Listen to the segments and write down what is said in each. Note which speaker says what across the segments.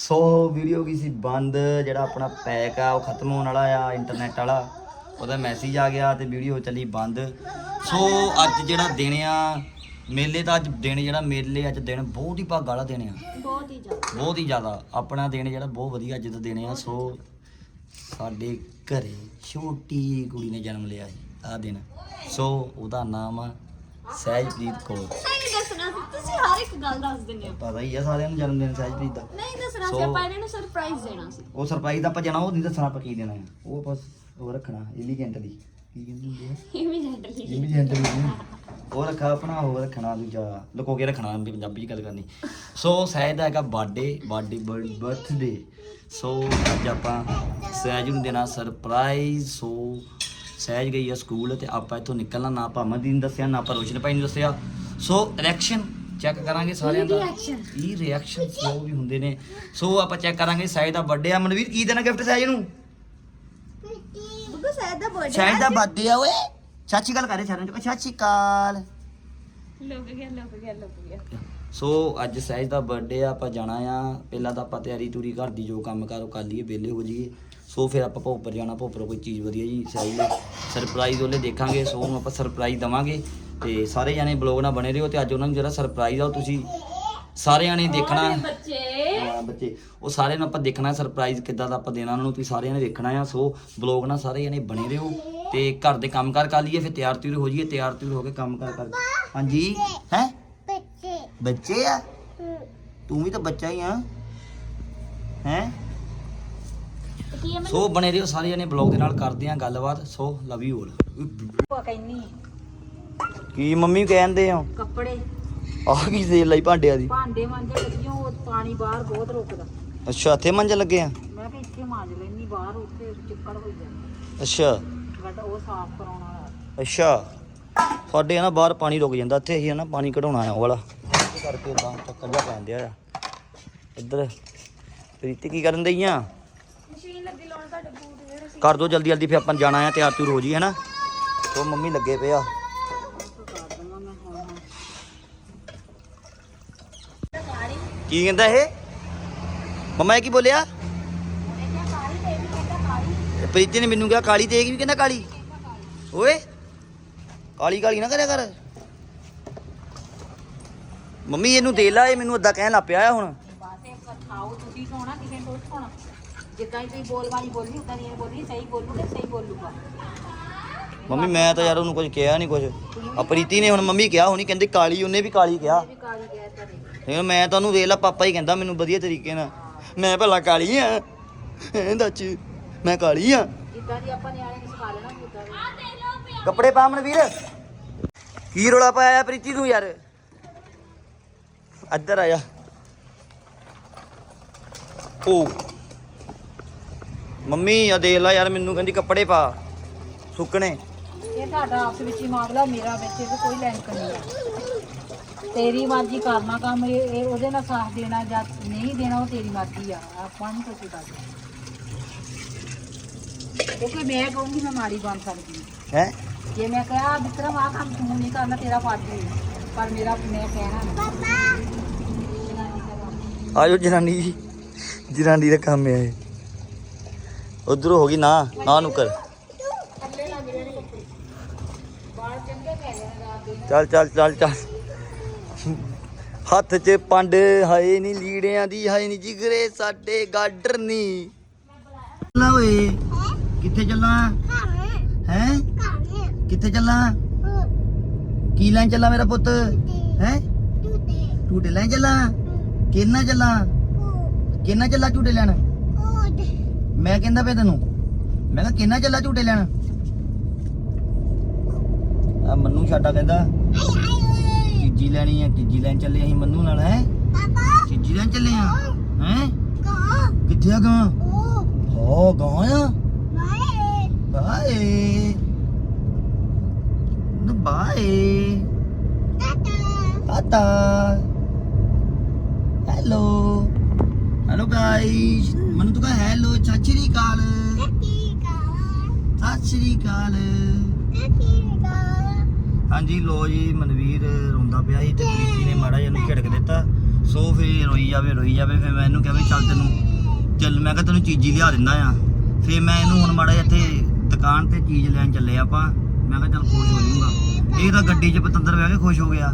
Speaker 1: So video ਕੀ ਸੀ ਬੰਦ ਜਿਹੜਾ ਆਪਣਾ ਪੈਕ ਆ ਉਹ ਖਤਮ ਹੋਣ ਵਾਲਾ ਆ ਇੰਟਰਨੈਟ ਵਾਲਾ। ਉਹਦਾ ਮੈਸੇਜ ਆ ਗਿਆ ਤੇ ਵੀਡੀਓ ਚੱਲੀ ਬੰਦ। ਸੋ ਅੱਜ ਜਿਹੜਾ ਦਿਨ ਆ ਮੇਲੇ ਦਾ ਅੱਜ ਦਿਨ ਜਿਹੜਾ ਮੇਲੇ ਅੱਜ ਦਿਨ ਬਹੁਤ ਹੀ ਭਾਗਾਂ ਵਾਲਾ ਦਿਨ ਆ।
Speaker 2: ਬਹੁਤ ਹੀ ਜ਼ਿਆਦਾ।
Speaker 1: ਬਹੁਤ ਹੀ ਜ਼ਿਆਦਾ। ਆਪਣਾ ਦਿਨ ਜਿਹੜਾ ਬਹੁਤ ਵਧੀਆ ਅੱਜ ਦਾ ਦਿਨ ਆ। ਸੋ ਸਾਡੇ ਘਰੇ ਛੋਟੀ ਕੁੜੀ ਨੇ ਜਨਮ ਲਿਆ ਸੀ ਆ ਦਿਨ। ਸੋ ਉਹਦਾ ਨਾਮ ਆ ਸਹਿਜਪ੍ਰੀਤ ਕੌਰ।
Speaker 2: ਇੱਕ ਗੱਲ ਦੱਸ ਦਿੰਦੇ ਹੋ।
Speaker 1: ਪਤਾ ਹੀ ਆ ਸਾਰਿਆਂ ਨੂੰ ਜਨਮ ਦਿਨ ਸਹਿਜਪ੍ਰੀਤ ਦਾ।
Speaker 2: ਨਹੀਂ ਦੱਸਣਾ ਸੀ ਆਪਾਂ ਇਹਨਾਂ ਨੂੰ ਸਰਪ੍ਰਾਈਜ਼ ਦੇਣਾ ਸੀ।
Speaker 1: ਉਹ ਸਰਪ੍ਰਾਈਜ਼ ਆਪਾਂ ਜਾਣਾ ਉਹ ਨਹੀਂ ਦੱਸਣਾ ਆਪਾਂ ਕੀ ਦੇਣਾ। ਹੈ ਉਹ ਬਸ ਉਹ ਰੱਖਣਾ ਇਲੀਗੈਂਟ ਦੀ। ਕੀ ਕਹਿੰਦੇ ਹੁੰਦੇ ਆ?
Speaker 2: ਇਮੀਡੀਏਟਲੀ
Speaker 1: ਇਲੀਗੈਂਟ ਦੀ। ਉਹ ਰੱਖਾ ਆਪਣਾ ਉਹ ਰੱਖਣਾ ਦੂਜਾ। ਲੁਕੋ ਕੇ ਰੱਖਣਾ ਵੀ ਪੰਜਾਬੀ ਚ ਗੱਲ ਕਰਨੀ। ਸੋ ਸਹਿਜ ਦਾ ਹੈਗਾ ਬਰਥਡੇ ਬਰਥਡੇ ਬਰਥਡੇ ਸੋ ਅੱਜ ਆਪਾਂ ਸਹਿਜ ਨੂੰ ਦੇਣਾ ਸਰਪ੍ਰਾਈਜ਼ ਸੋ ਸਹਿਜ ਗਈ ਆ ਸਕੂਲ ਤੇ ਆਪਾਂ ਇੱਥੋਂ ਨਿਕਲਣਾ ਨਾ ਆਪਾਂ ਅਮਨਦੀਪ ਨੂੰ ਦੱਸਿਆ ਨਾ ਆਪਾਂ ਰੋਸ਼ਨ ਭਾਈ ਨੂੰ ਦੱਸਿਆ। ਸੋ ਰਿਐਕਸ਼ਨ ਚੈੱਕ ਕਰਾਂਗੇ ਸਾਰਿਆਂ ਦਾ? ਇਹ ਰਿਐਕਸ਼ਨ ਜੋ ਵੀ ਹੁੰਦੇ ਨੇ। ਸੋ ਆਪਾਂ ਚੈੱਕ ਕਰਾਂਗੇ ਸਹਿਜ ਦਾ ਬਰਥਡੇ ਆ। ਮਨਵੀਰ ਕੀ ਦੇਣਾ ਗਿਫਟ ਸਹਿਜ ਨੂੰ?
Speaker 2: ਬੁੱਗੂ ਸਹਿਜ ਦਾ ਬਰਥਡੇ
Speaker 1: ਸਹਿਜ ਦਾ ਬਰਥਡੇ ਆ ਓਏ। ਚਾਚੀ ਗੱਲ ਕਰੇ ਸਾਰਿਆਂ ਨੂੰ। ਚਾਚੀ ਕਾਲ
Speaker 2: ਲੁਕ ਗਿਆ ਲੁਕ ਗਿਆ ਲੁਕ ਗਿਆ।
Speaker 1: ਸੋ ਅੱਜ ਸਹਿਜ ਦਾ ਬਰਥਡੇ ਆ ਆਪਾਂ ਜਾਣਾ ਆ। ਪਹਿਲਾਂ ਤਾਂ ਆਪਾਂ ਤਿਆਰੀ ਤੂਰੀ ਘਰ ਦੀ ਜੋ ਕੰਮ ਕਰ ਉਹ ਕਰ ਲਈਏ ਵਿਹਲੇ ਹੋ ਜਾਈਏ। ਸੋ ਫਿਰ ਆਪਾਂ ਭੋਪਰ ਜਾਣਾ ਭੋਪਰ ਕੋਈ ਚੀਜ਼ ਵਧੀਆ ਜੀ ਸਹਿਜ ਲਈ ਸਰਪ੍ਰਾਈਜ਼ ਉਹਲੇ ਦੇਖਾਂਗੇ ਸੋ ਉਹਨੂੰ ਆਪਾਂ ਸਰਪ੍ਰਾਈਜ਼ ਦਵਾਂਗੇ। ਤੇ ਸਾਰੇ ਜਾਣੇ ਬਲੌਗ ਨਾਲ ਬਣੇ ਰਹੋ ਤੇ ਅੱਜ ਉਹਨਾਂ ਨੂੰ ਜਿਹੜਾ ਸਰਪ੍ਰਾਈਜ਼ ਆ ਉਹ ਤੁਸੀਂ ਸਾਰੇ ਜਾਣੇ ਦੇਖਣਾ।
Speaker 2: ਬੱਚੇ।
Speaker 1: ਹਾਂ ਬੱਚੇ। ਉਹ ਸਾਰਿਆਂ ਨੂੰ ਆਪਾਂ ਦੇਖਣਾ ਸਰਪ੍ਰਾਈਜ਼ ਕਿੱਦਾਂ ਦਾ ਆਪਾਂ ਦੇਣਾ ਉਹਨਾਂ ਨੂੰ ਤੁਸੀਂ ਸਾਰਿਆਂ ਨੇ ਵੇਖਣਾ ਆ। ਸੋ ਬਲੌਗ ਨਾਲ ਸਾਰੇ ਜਣੇ ਬਣੇ ਰਹੋ ਤੇ ਘਰ ਦੇ ਕੰਮ ਕਾਰ ਕਰ ਲਈਏ ਫਿਰ ਤਿਆਰ ਤਿਉਰ ਹੋ ਜਾਈਏ ਤਿਆਰ ਤਿਉਰ ਹੋ ਕੇ ਕੰਮ ਕਾਰ ਕਰ ਹਾਂਜੀ ਹੈ? ਬੱਚੇ। ਆ? ਤੂੰ ਵੀ ਤਾਂ ਬੱਚਾ ਹੀ ਆ। ਹੈ? ਸੋ ਬਣੇ ਰਹੋ ਸਾਰੇ ਜਣੇ ਬਲੌਗ ਦੇ ਨਾਲ ਕਰਦੇ ਆ ਗੱਲਬਾਤ। ਸੋ ਲਵ ਯੂ ਆਲ
Speaker 2: ਕਹਿੰਨੀ
Speaker 1: ਕੀ ਮੰਮੀ ਕਹਿੰਦੇ ਆ
Speaker 2: ਕੱਪੜੇ।
Speaker 1: ਆਹ ਕੀ ਸੇਲ ਲਈ ਭਾਂਡਿਆਂ ਦੀ?
Speaker 2: ਭਾਂਡੇ ਮਾਂਜੇ ਲੱਗੀਆਂ ਉਹ ਪਾਣੀ ਬਾਹਰ ਬਹੁਤ ਰੁਕਦਾ।
Speaker 1: ਅੱਛਾ ਇੱਥੇ ਮੰਜ ਲੱਗੇ ਆ?
Speaker 2: ਮੈਂ ਕਿਹਾ ਇੱਥੇ ਮਾਂਜ ਲੈਣੀ ਬਾਹਰ ਉੱਥੇ ਚਿੱਕੜ ਹੋਈ ਜਾਂਦਾ।
Speaker 1: ਅੱਛਾ।
Speaker 2: ਬਟ ਉਹ ਸਾਫ਼ ਕਰਾਉਣ ਵਾਲਾ।
Speaker 1: ਅੱਛਾ। ਸਾਡੇ ਨਾ ਬਾਹਰ ਪਾਣੀ ਰੁਕ ਜਾਂਦਾ ਇੱਥੇ ਅਸੀਂ ਨਾ ਪਾਣੀ ਕਢਾਉਣਾ ਆ ਉਹ ਵਾਲਾ ਕਰਕੇ ਤਾਂ ਚੱਕਰ ਜਿਹਾ ਪੈਂਦਿਆ ਆ। ਇੱਧਰ ਪ੍ਰੀਤੀ ਕੀ ਕਰਨ ਦਈ ਆ?
Speaker 2: ਮਸ਼ੀਨ ਲੱਗੀ ਲਾਉਣ ਤੁਹਾਡੇ ਬੂਟ ਜਿਹੜੇ ਸੀ
Speaker 1: ਕਰ ਦੋ ਜਲਦੀ ਜਲਦੀ ਫਿਰ ਆਪਾਂ ਜਾਣਾ ਆ ਤਿਆਰ ਤਿਉਰ ਹੋ ਜੀ ਹੈ ਨਾ ਤੋ ਮੰਮੀ ਲੱਗੇ ਪਏ ਆ
Speaker 2: ਕਰ ਦਵਾਂ ਮੈਂ ਹੁਣ ਹੁਣ
Speaker 1: ਕੀ ਕਹਿੰਦਾ ਇਹ? ਮੰਮਾ ਇਹ ਕੀ ਬੋਲਿਆ? ਪ੍ਰੀਤੀ ਨੇ ਮੈਨੂੰ ਕਿਹਾ ਕਾਲੀ ਤੇ ਇਹ ਵੀ ਕਹਿੰਦਾ ਕਾਲੀ। ਓਏ, ਕਾਲੀ ਕਾਲੀ ਨਾ ਕਰਿਆ ਕਰ। ਮੰਮੀ, ਇਹਨੂੰ ਦੇ ਲਾ, ਇਹ ਮੈਨੂੰ ਅੱਦਾ ਕਹਿਣ ਲੱਗ ਪਿਆ ਹੁਣ।
Speaker 2: ਖਾਓ ਤੁਸੀਂ ਸੋਣਾ ਕਿਸੇ ਨੂੰ ਸੋਣਾ ਜਿੱਦਾਂ ਹੀ ਤੁਸੀਂ ਬੋਲਵਾਨੀ ਬੋਲੀ ਉਦਾਂ ਹੀ ਬੋਲੀ ਸਹੀ ਬੋਲੂਗੇ ਸਹੀ ਬੋਲੂਗਾ
Speaker 1: ਮੰਮੀ, ਮੈਂ ਤਾਂ ਯਾਰ ਉਹਨੂੰ ਕੁਝ ਕਿਹਾ ਨਹੀਂ ਕੁਝ। ਆ ਪ੍ਰੀਤੀ ਨੇ ਹੁਣ ਮੰਮੀ ਕਿਹਾ, ਹੋਣੀ ਕਹਿੰਦੇ ਕਾਲੀ, ਉਹਨੇ ਵੀ ਕਾਲੀ ਕਿਹਾ।
Speaker 2: ਕਾਲੀ ਗਿਆ ਤੇਰੇ
Speaker 1: ਫਿਰ ਮੈਂ ਤੁਹਾਨੂੰ ਵੇਖ ਲਾ ਪਾਪਾ ਹੀ ਕਹਿੰਦਾ ਮੈਨੂੰ ਵਧੀਆ ਤਰੀਕੇ ਨਾਲ। ਮੈਂ ਭਲਾ ਕਾਲੀ ਆ। ਹੈਂ ਦੱਚ ਮੈਂ ਕਾਲੀ ਆ।
Speaker 2: ਜਿੱਦਾਂ ਦੀ ਆਪਾਂ ਨਿਆਣੇ ਨੂੰ ਸਿਖਾ ਲੈਣਾ ਉਦਾਂ ਦੀ।
Speaker 1: ਕੱਪੜੇ ਵੀਰ ਕੀ ਰੋਲਾ ਪਾਇਆ ਪ੍ਰੀਤੀ ਤੂੰ ਯਾਰ? ਇੱਧਰ ਆ ਜਾ। ਓ। ਮੰਮੀ ਆ ਦੇਖ ਲੈ ਯਾਰ ਮੈਨੂੰ ਕਹਿੰਦੀ ਕੱਪੜੇ ਪਾ। ਸੁੱਕਣੇ।
Speaker 2: ਇਹ ਤੁਹਾਡਾ ਆਪਸ ਵਿੱਚ ਹੀ ਮਾਮਲਾ ਮੇਰਾ ਵਿੱਚ ਇਹਦੇ ਕੋਈ ਲਿੰਕ ਨਹੀਂ ਹੈ। ਤੇਰੀ ਮਰਜ਼ੀ ਕਰਨਾ ਕੰਮ ਇਹ ਇਹ ਉਹਦੇ ਨਾਲ ਸਾਥ ਦੇਣਾ ਜਾਂ ਨਹੀਂ ਦੇਣਾ ਉਹ ਤੇਰੀ ਮਰਜ਼ੀ ਆ। ਆਪਾਂ ਨਹੀਂ ਕੁਝ ਕਰਦੇ ਕਿਉਂਕਿ ਮੈਂ ਕਹੂੰਗੀ ਮੈਂ ਮਾੜੀ ਬਣ ਸਕਦੀ ਹਾਂ।
Speaker 1: ਹੈ?
Speaker 2: ਜੇ ਮੈਂ ਕਿਹਾ ਵਿਕਰਮ ਆ ਕੰਮ ਤੂੰ ਨਹੀਂ ਕਰਨਾ ਤੇਰਾ ਫਰਜ਼ ਹੈ ਪਰ ਮੇਰਾ ਮੈਂ ਕਹਿਣਾ ਨਹੀਂ
Speaker 1: ਆਜੋ ਜਨਾਨੀ ਜੀ। ਜਨਾਨੀ ਦਾ ਕੰਮ ਹੈ। ਇਹ ਉਧਰੋਂ ਹੋ ਗਈ ਨਾ ਨਾ ਨੂੰ ਕਰ ਚੱਲ ਚੱਲ ਚੱਲ ਚੱਲ। ਹੱਥ 'ਚ ਪੰਡ ਹਾਏ ਨਹੀਂ ਲੀੜਿਆਂ ਦੀ ਹਾਏ ਨਹੀਂ ਜਿਗਰੇ ਸਾਡੇ ਗਾਡਰ ਨਹੀਂ ਚੱਲਾਂ ਓਏ ਕਿੱਥੇ ਚੱਲਾਂ? ਹੈ? ਕਿੱਥੇ ਚੱਲਾਂ? ਕੀ ਲੈਣ ਚੱਲਾਂ ਮੇਰਾ ਪੁੱਤ? ਹੈ? ਝੂਟੇ ਲੈਣ ਚੱਲਾਂ? ਕਿੰਨਾ ਚੱਲਾਂ? ਕਿੰਨਾ ਚੱਲਾਂ ਝੂਟੇ ਲੈਣ? ਮੈਂ ਕਹਿੰਦਾ ਪਿਆ ਤੈਨੂੰ। ਮੈਂ ਕਿਹਾ ਕਿੰਨਾ ਚੱਲਾਂ ਝੂਟੇ ਲੈਣ? ਆ ਮੰਨੂ ਛਾਟਾ ਕਹਿੰਦਾ ਚੀਜੀ ਲੈਣੀ ਆ ਚੀਜੀ ਲੈਣ ਚੱਲੇ ਅਸੀਂ ਮੰਨੂ ਨਾਲ ਹੈ? ਚੀਜੀ ਲੈਣ ਚੱਲੇ ਆ? ਹੈ। ਕਿੱਥੇ ਆ ਗਾਂ? ਹੋ ਗਾਂ ਆ? ਬਾਏ। ਨਾ bye. Tata. Hello. Hello guys ਮਨੂੰ ਤੂੰ ਕਹ ਹੈਲੋ ਸਤਿ ਸ਼੍ਰੀ ਅਕਾਲ। ਸਤਿ ਸ਼੍ਰੀ ਅਕਾਲ। ਹਾਂਜੀ ਲੋ ਜੀ ਮਨਵੀਰ ਰੋਂਦਾ ਪਿਆ ਸੀ ਤੇ ਪ੍ਰੀਤੀ ਨੇ ਮਾੜਾ ਜਿਹਾ ਨੂੰ ਝਿੜਕ ਦਿੱਤਾ। ਸੋ ਫੇਰ ਰੋਈ ਜਾਵੇ ਰੋਈ ਜਾਵੇ ਫੇਰ ਮੈਂ ਇਹਨੂੰ ਕਿਹਾ ਵੀ ਚੱਲ ਤੈਨੂੰ ਚੱਲ ਮੈਂ ਕਿਹਾ ਤੈਨੂੰ ਚੀਜ਼ੀ ਲਿਆ ਦਿੰਦਾ ਆ। ਫੇਰ ਮੈਂ ਇਹਨੂੰ ਹੁਣ ਮਾੜਾ ਜਿਹਾ ਇੱਥੇ ਦੁਕਾਨ ਤੇ ਚੀਜ਼ ਲੈਣ ਚੱਲੇ ਆਪਾਂ। ਮੈਂ ਕਿਹਾ ਚੱਲ ਖੁਸ਼ ਹੋ ਜਾਊਗਾ। ਇਹ ਤਾਂ ਗੱਡੀ 'ਚ ਪਤੰਦਰ ਬਹਿ ਕੇ ਖੁਸ਼ ਹੋ ਗਿਆ।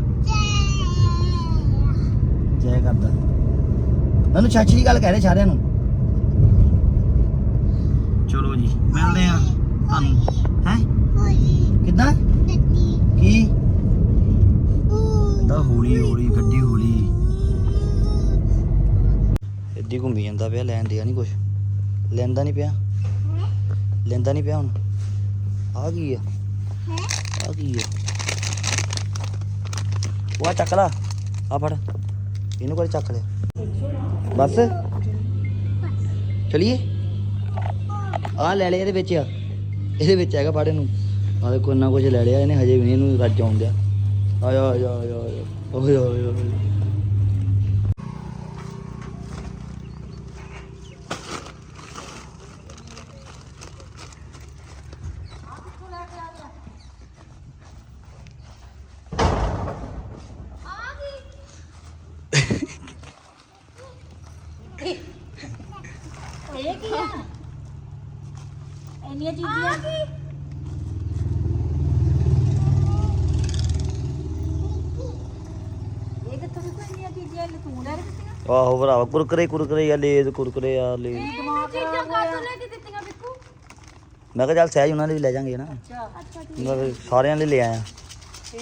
Speaker 1: ਜੈ ਕਰਦਾ। ਮੈਨੂੰ ਚਾਚੀ ਦੀ ਗੱਲ ਕਹਿ ਰਹੇ ਸਾਰਿਆਂ ਨੂੰ। ਚਲੋ ਜੀ ਮਿਲਦੇ ਆ ਤੁਹਾਨੂੰ। ਹੈ? ਕਿੱਦਾਂ? ਕੀ? ਕਹਿੰਦਾ ਹੌਲੀ ਹੌਲੀ, ਗੱਡੀ ਹੌਲੀ। ਇੱਦੀ ਘੁੰਮੀ ਜਾਂਦਾ ਪਿਆ, ਲੈਣ ਦਿਆ ਨਹੀਂ ਕੁਛ। ਲੈਂਦਾ ਨਹੀਂ ਪਿਆ। ਲੈਂਦਾ ਨਹੀਂ ਪਿਆ ਹੁਣ। ਆ ਕੀ ਆ? ਆ ਕੀ ਆ? ਉਹ ਚੱਕ ਲਾ। ਆ ਫੜ। ਇਹਨੂੰ ਕੋਲ ਚੱਕ ਲਿਆ। ਬਸ। ਚਲਿਏ। ਆ ਲੈ ਲਿਆ ਇਹਦੇ ਵਿੱਚ ਆ। ਇਹਦੇ ਵਿੱਚ ਹੈਗਾ ਫੜ ਇਹਨੂੰ। ਆ ਦੇਖੋ ਇੰਨਾ ਕੁਝ ਲੈ ਲਿਆ ਇਹਨੇ, ਹਜੇ ਵੀ ਨਹੀਂ ਇਹਨੂੰ ਰੱਜ ਆਉਂਦਿਆ ਆਇਆ ਆਇਆ ਆਇਆ ਆਇਆ ਓਏ ਓਏ ਓਏ।
Speaker 2: ਇਹ ਕੀ ਆ? ਇੰਨੀਆਂ ਚੀਜ਼ਾਂ ਇਹ ਕਿੱਥੋਂ ਦੀ ਇੰਨੀਆਂ ਚੀਜ਼ਾਂ ਲੈ ਤੂੰ ਲੈ ਕੇ ਦਿੱਤੀਆਂ
Speaker 1: ਆਹੋ ਭਰਾਵਾ ਕੁਰਕਰੇ ਕੁਰਕਰੇ ਆ ਲੇਜ਼ ਕੁਰਕਰੇ ਆ ਲੇਜ਼।
Speaker 2: ਦਿਮਾਗ ਖਰਾਬ ਹੋਇਆ
Speaker 3: ਲੈ ਕੇ ਦਿੱਤੀਆਂ ਬਿੱਕੂ?
Speaker 1: ਮੈਂ ਕਿਹਾ ਚੱਲ ਸਹਿਜ ਉਹਨਾਂ ਦੇ ਵੀ ਲੈ ਜਾਾਂਗੇ ਨਾ।
Speaker 2: ਅੱਛਾ।
Speaker 1: ਮੈਂ ਕਿਹਾ ਸਾਰਿਆਂ ਲਈ ਲੈ ਆਇਆ।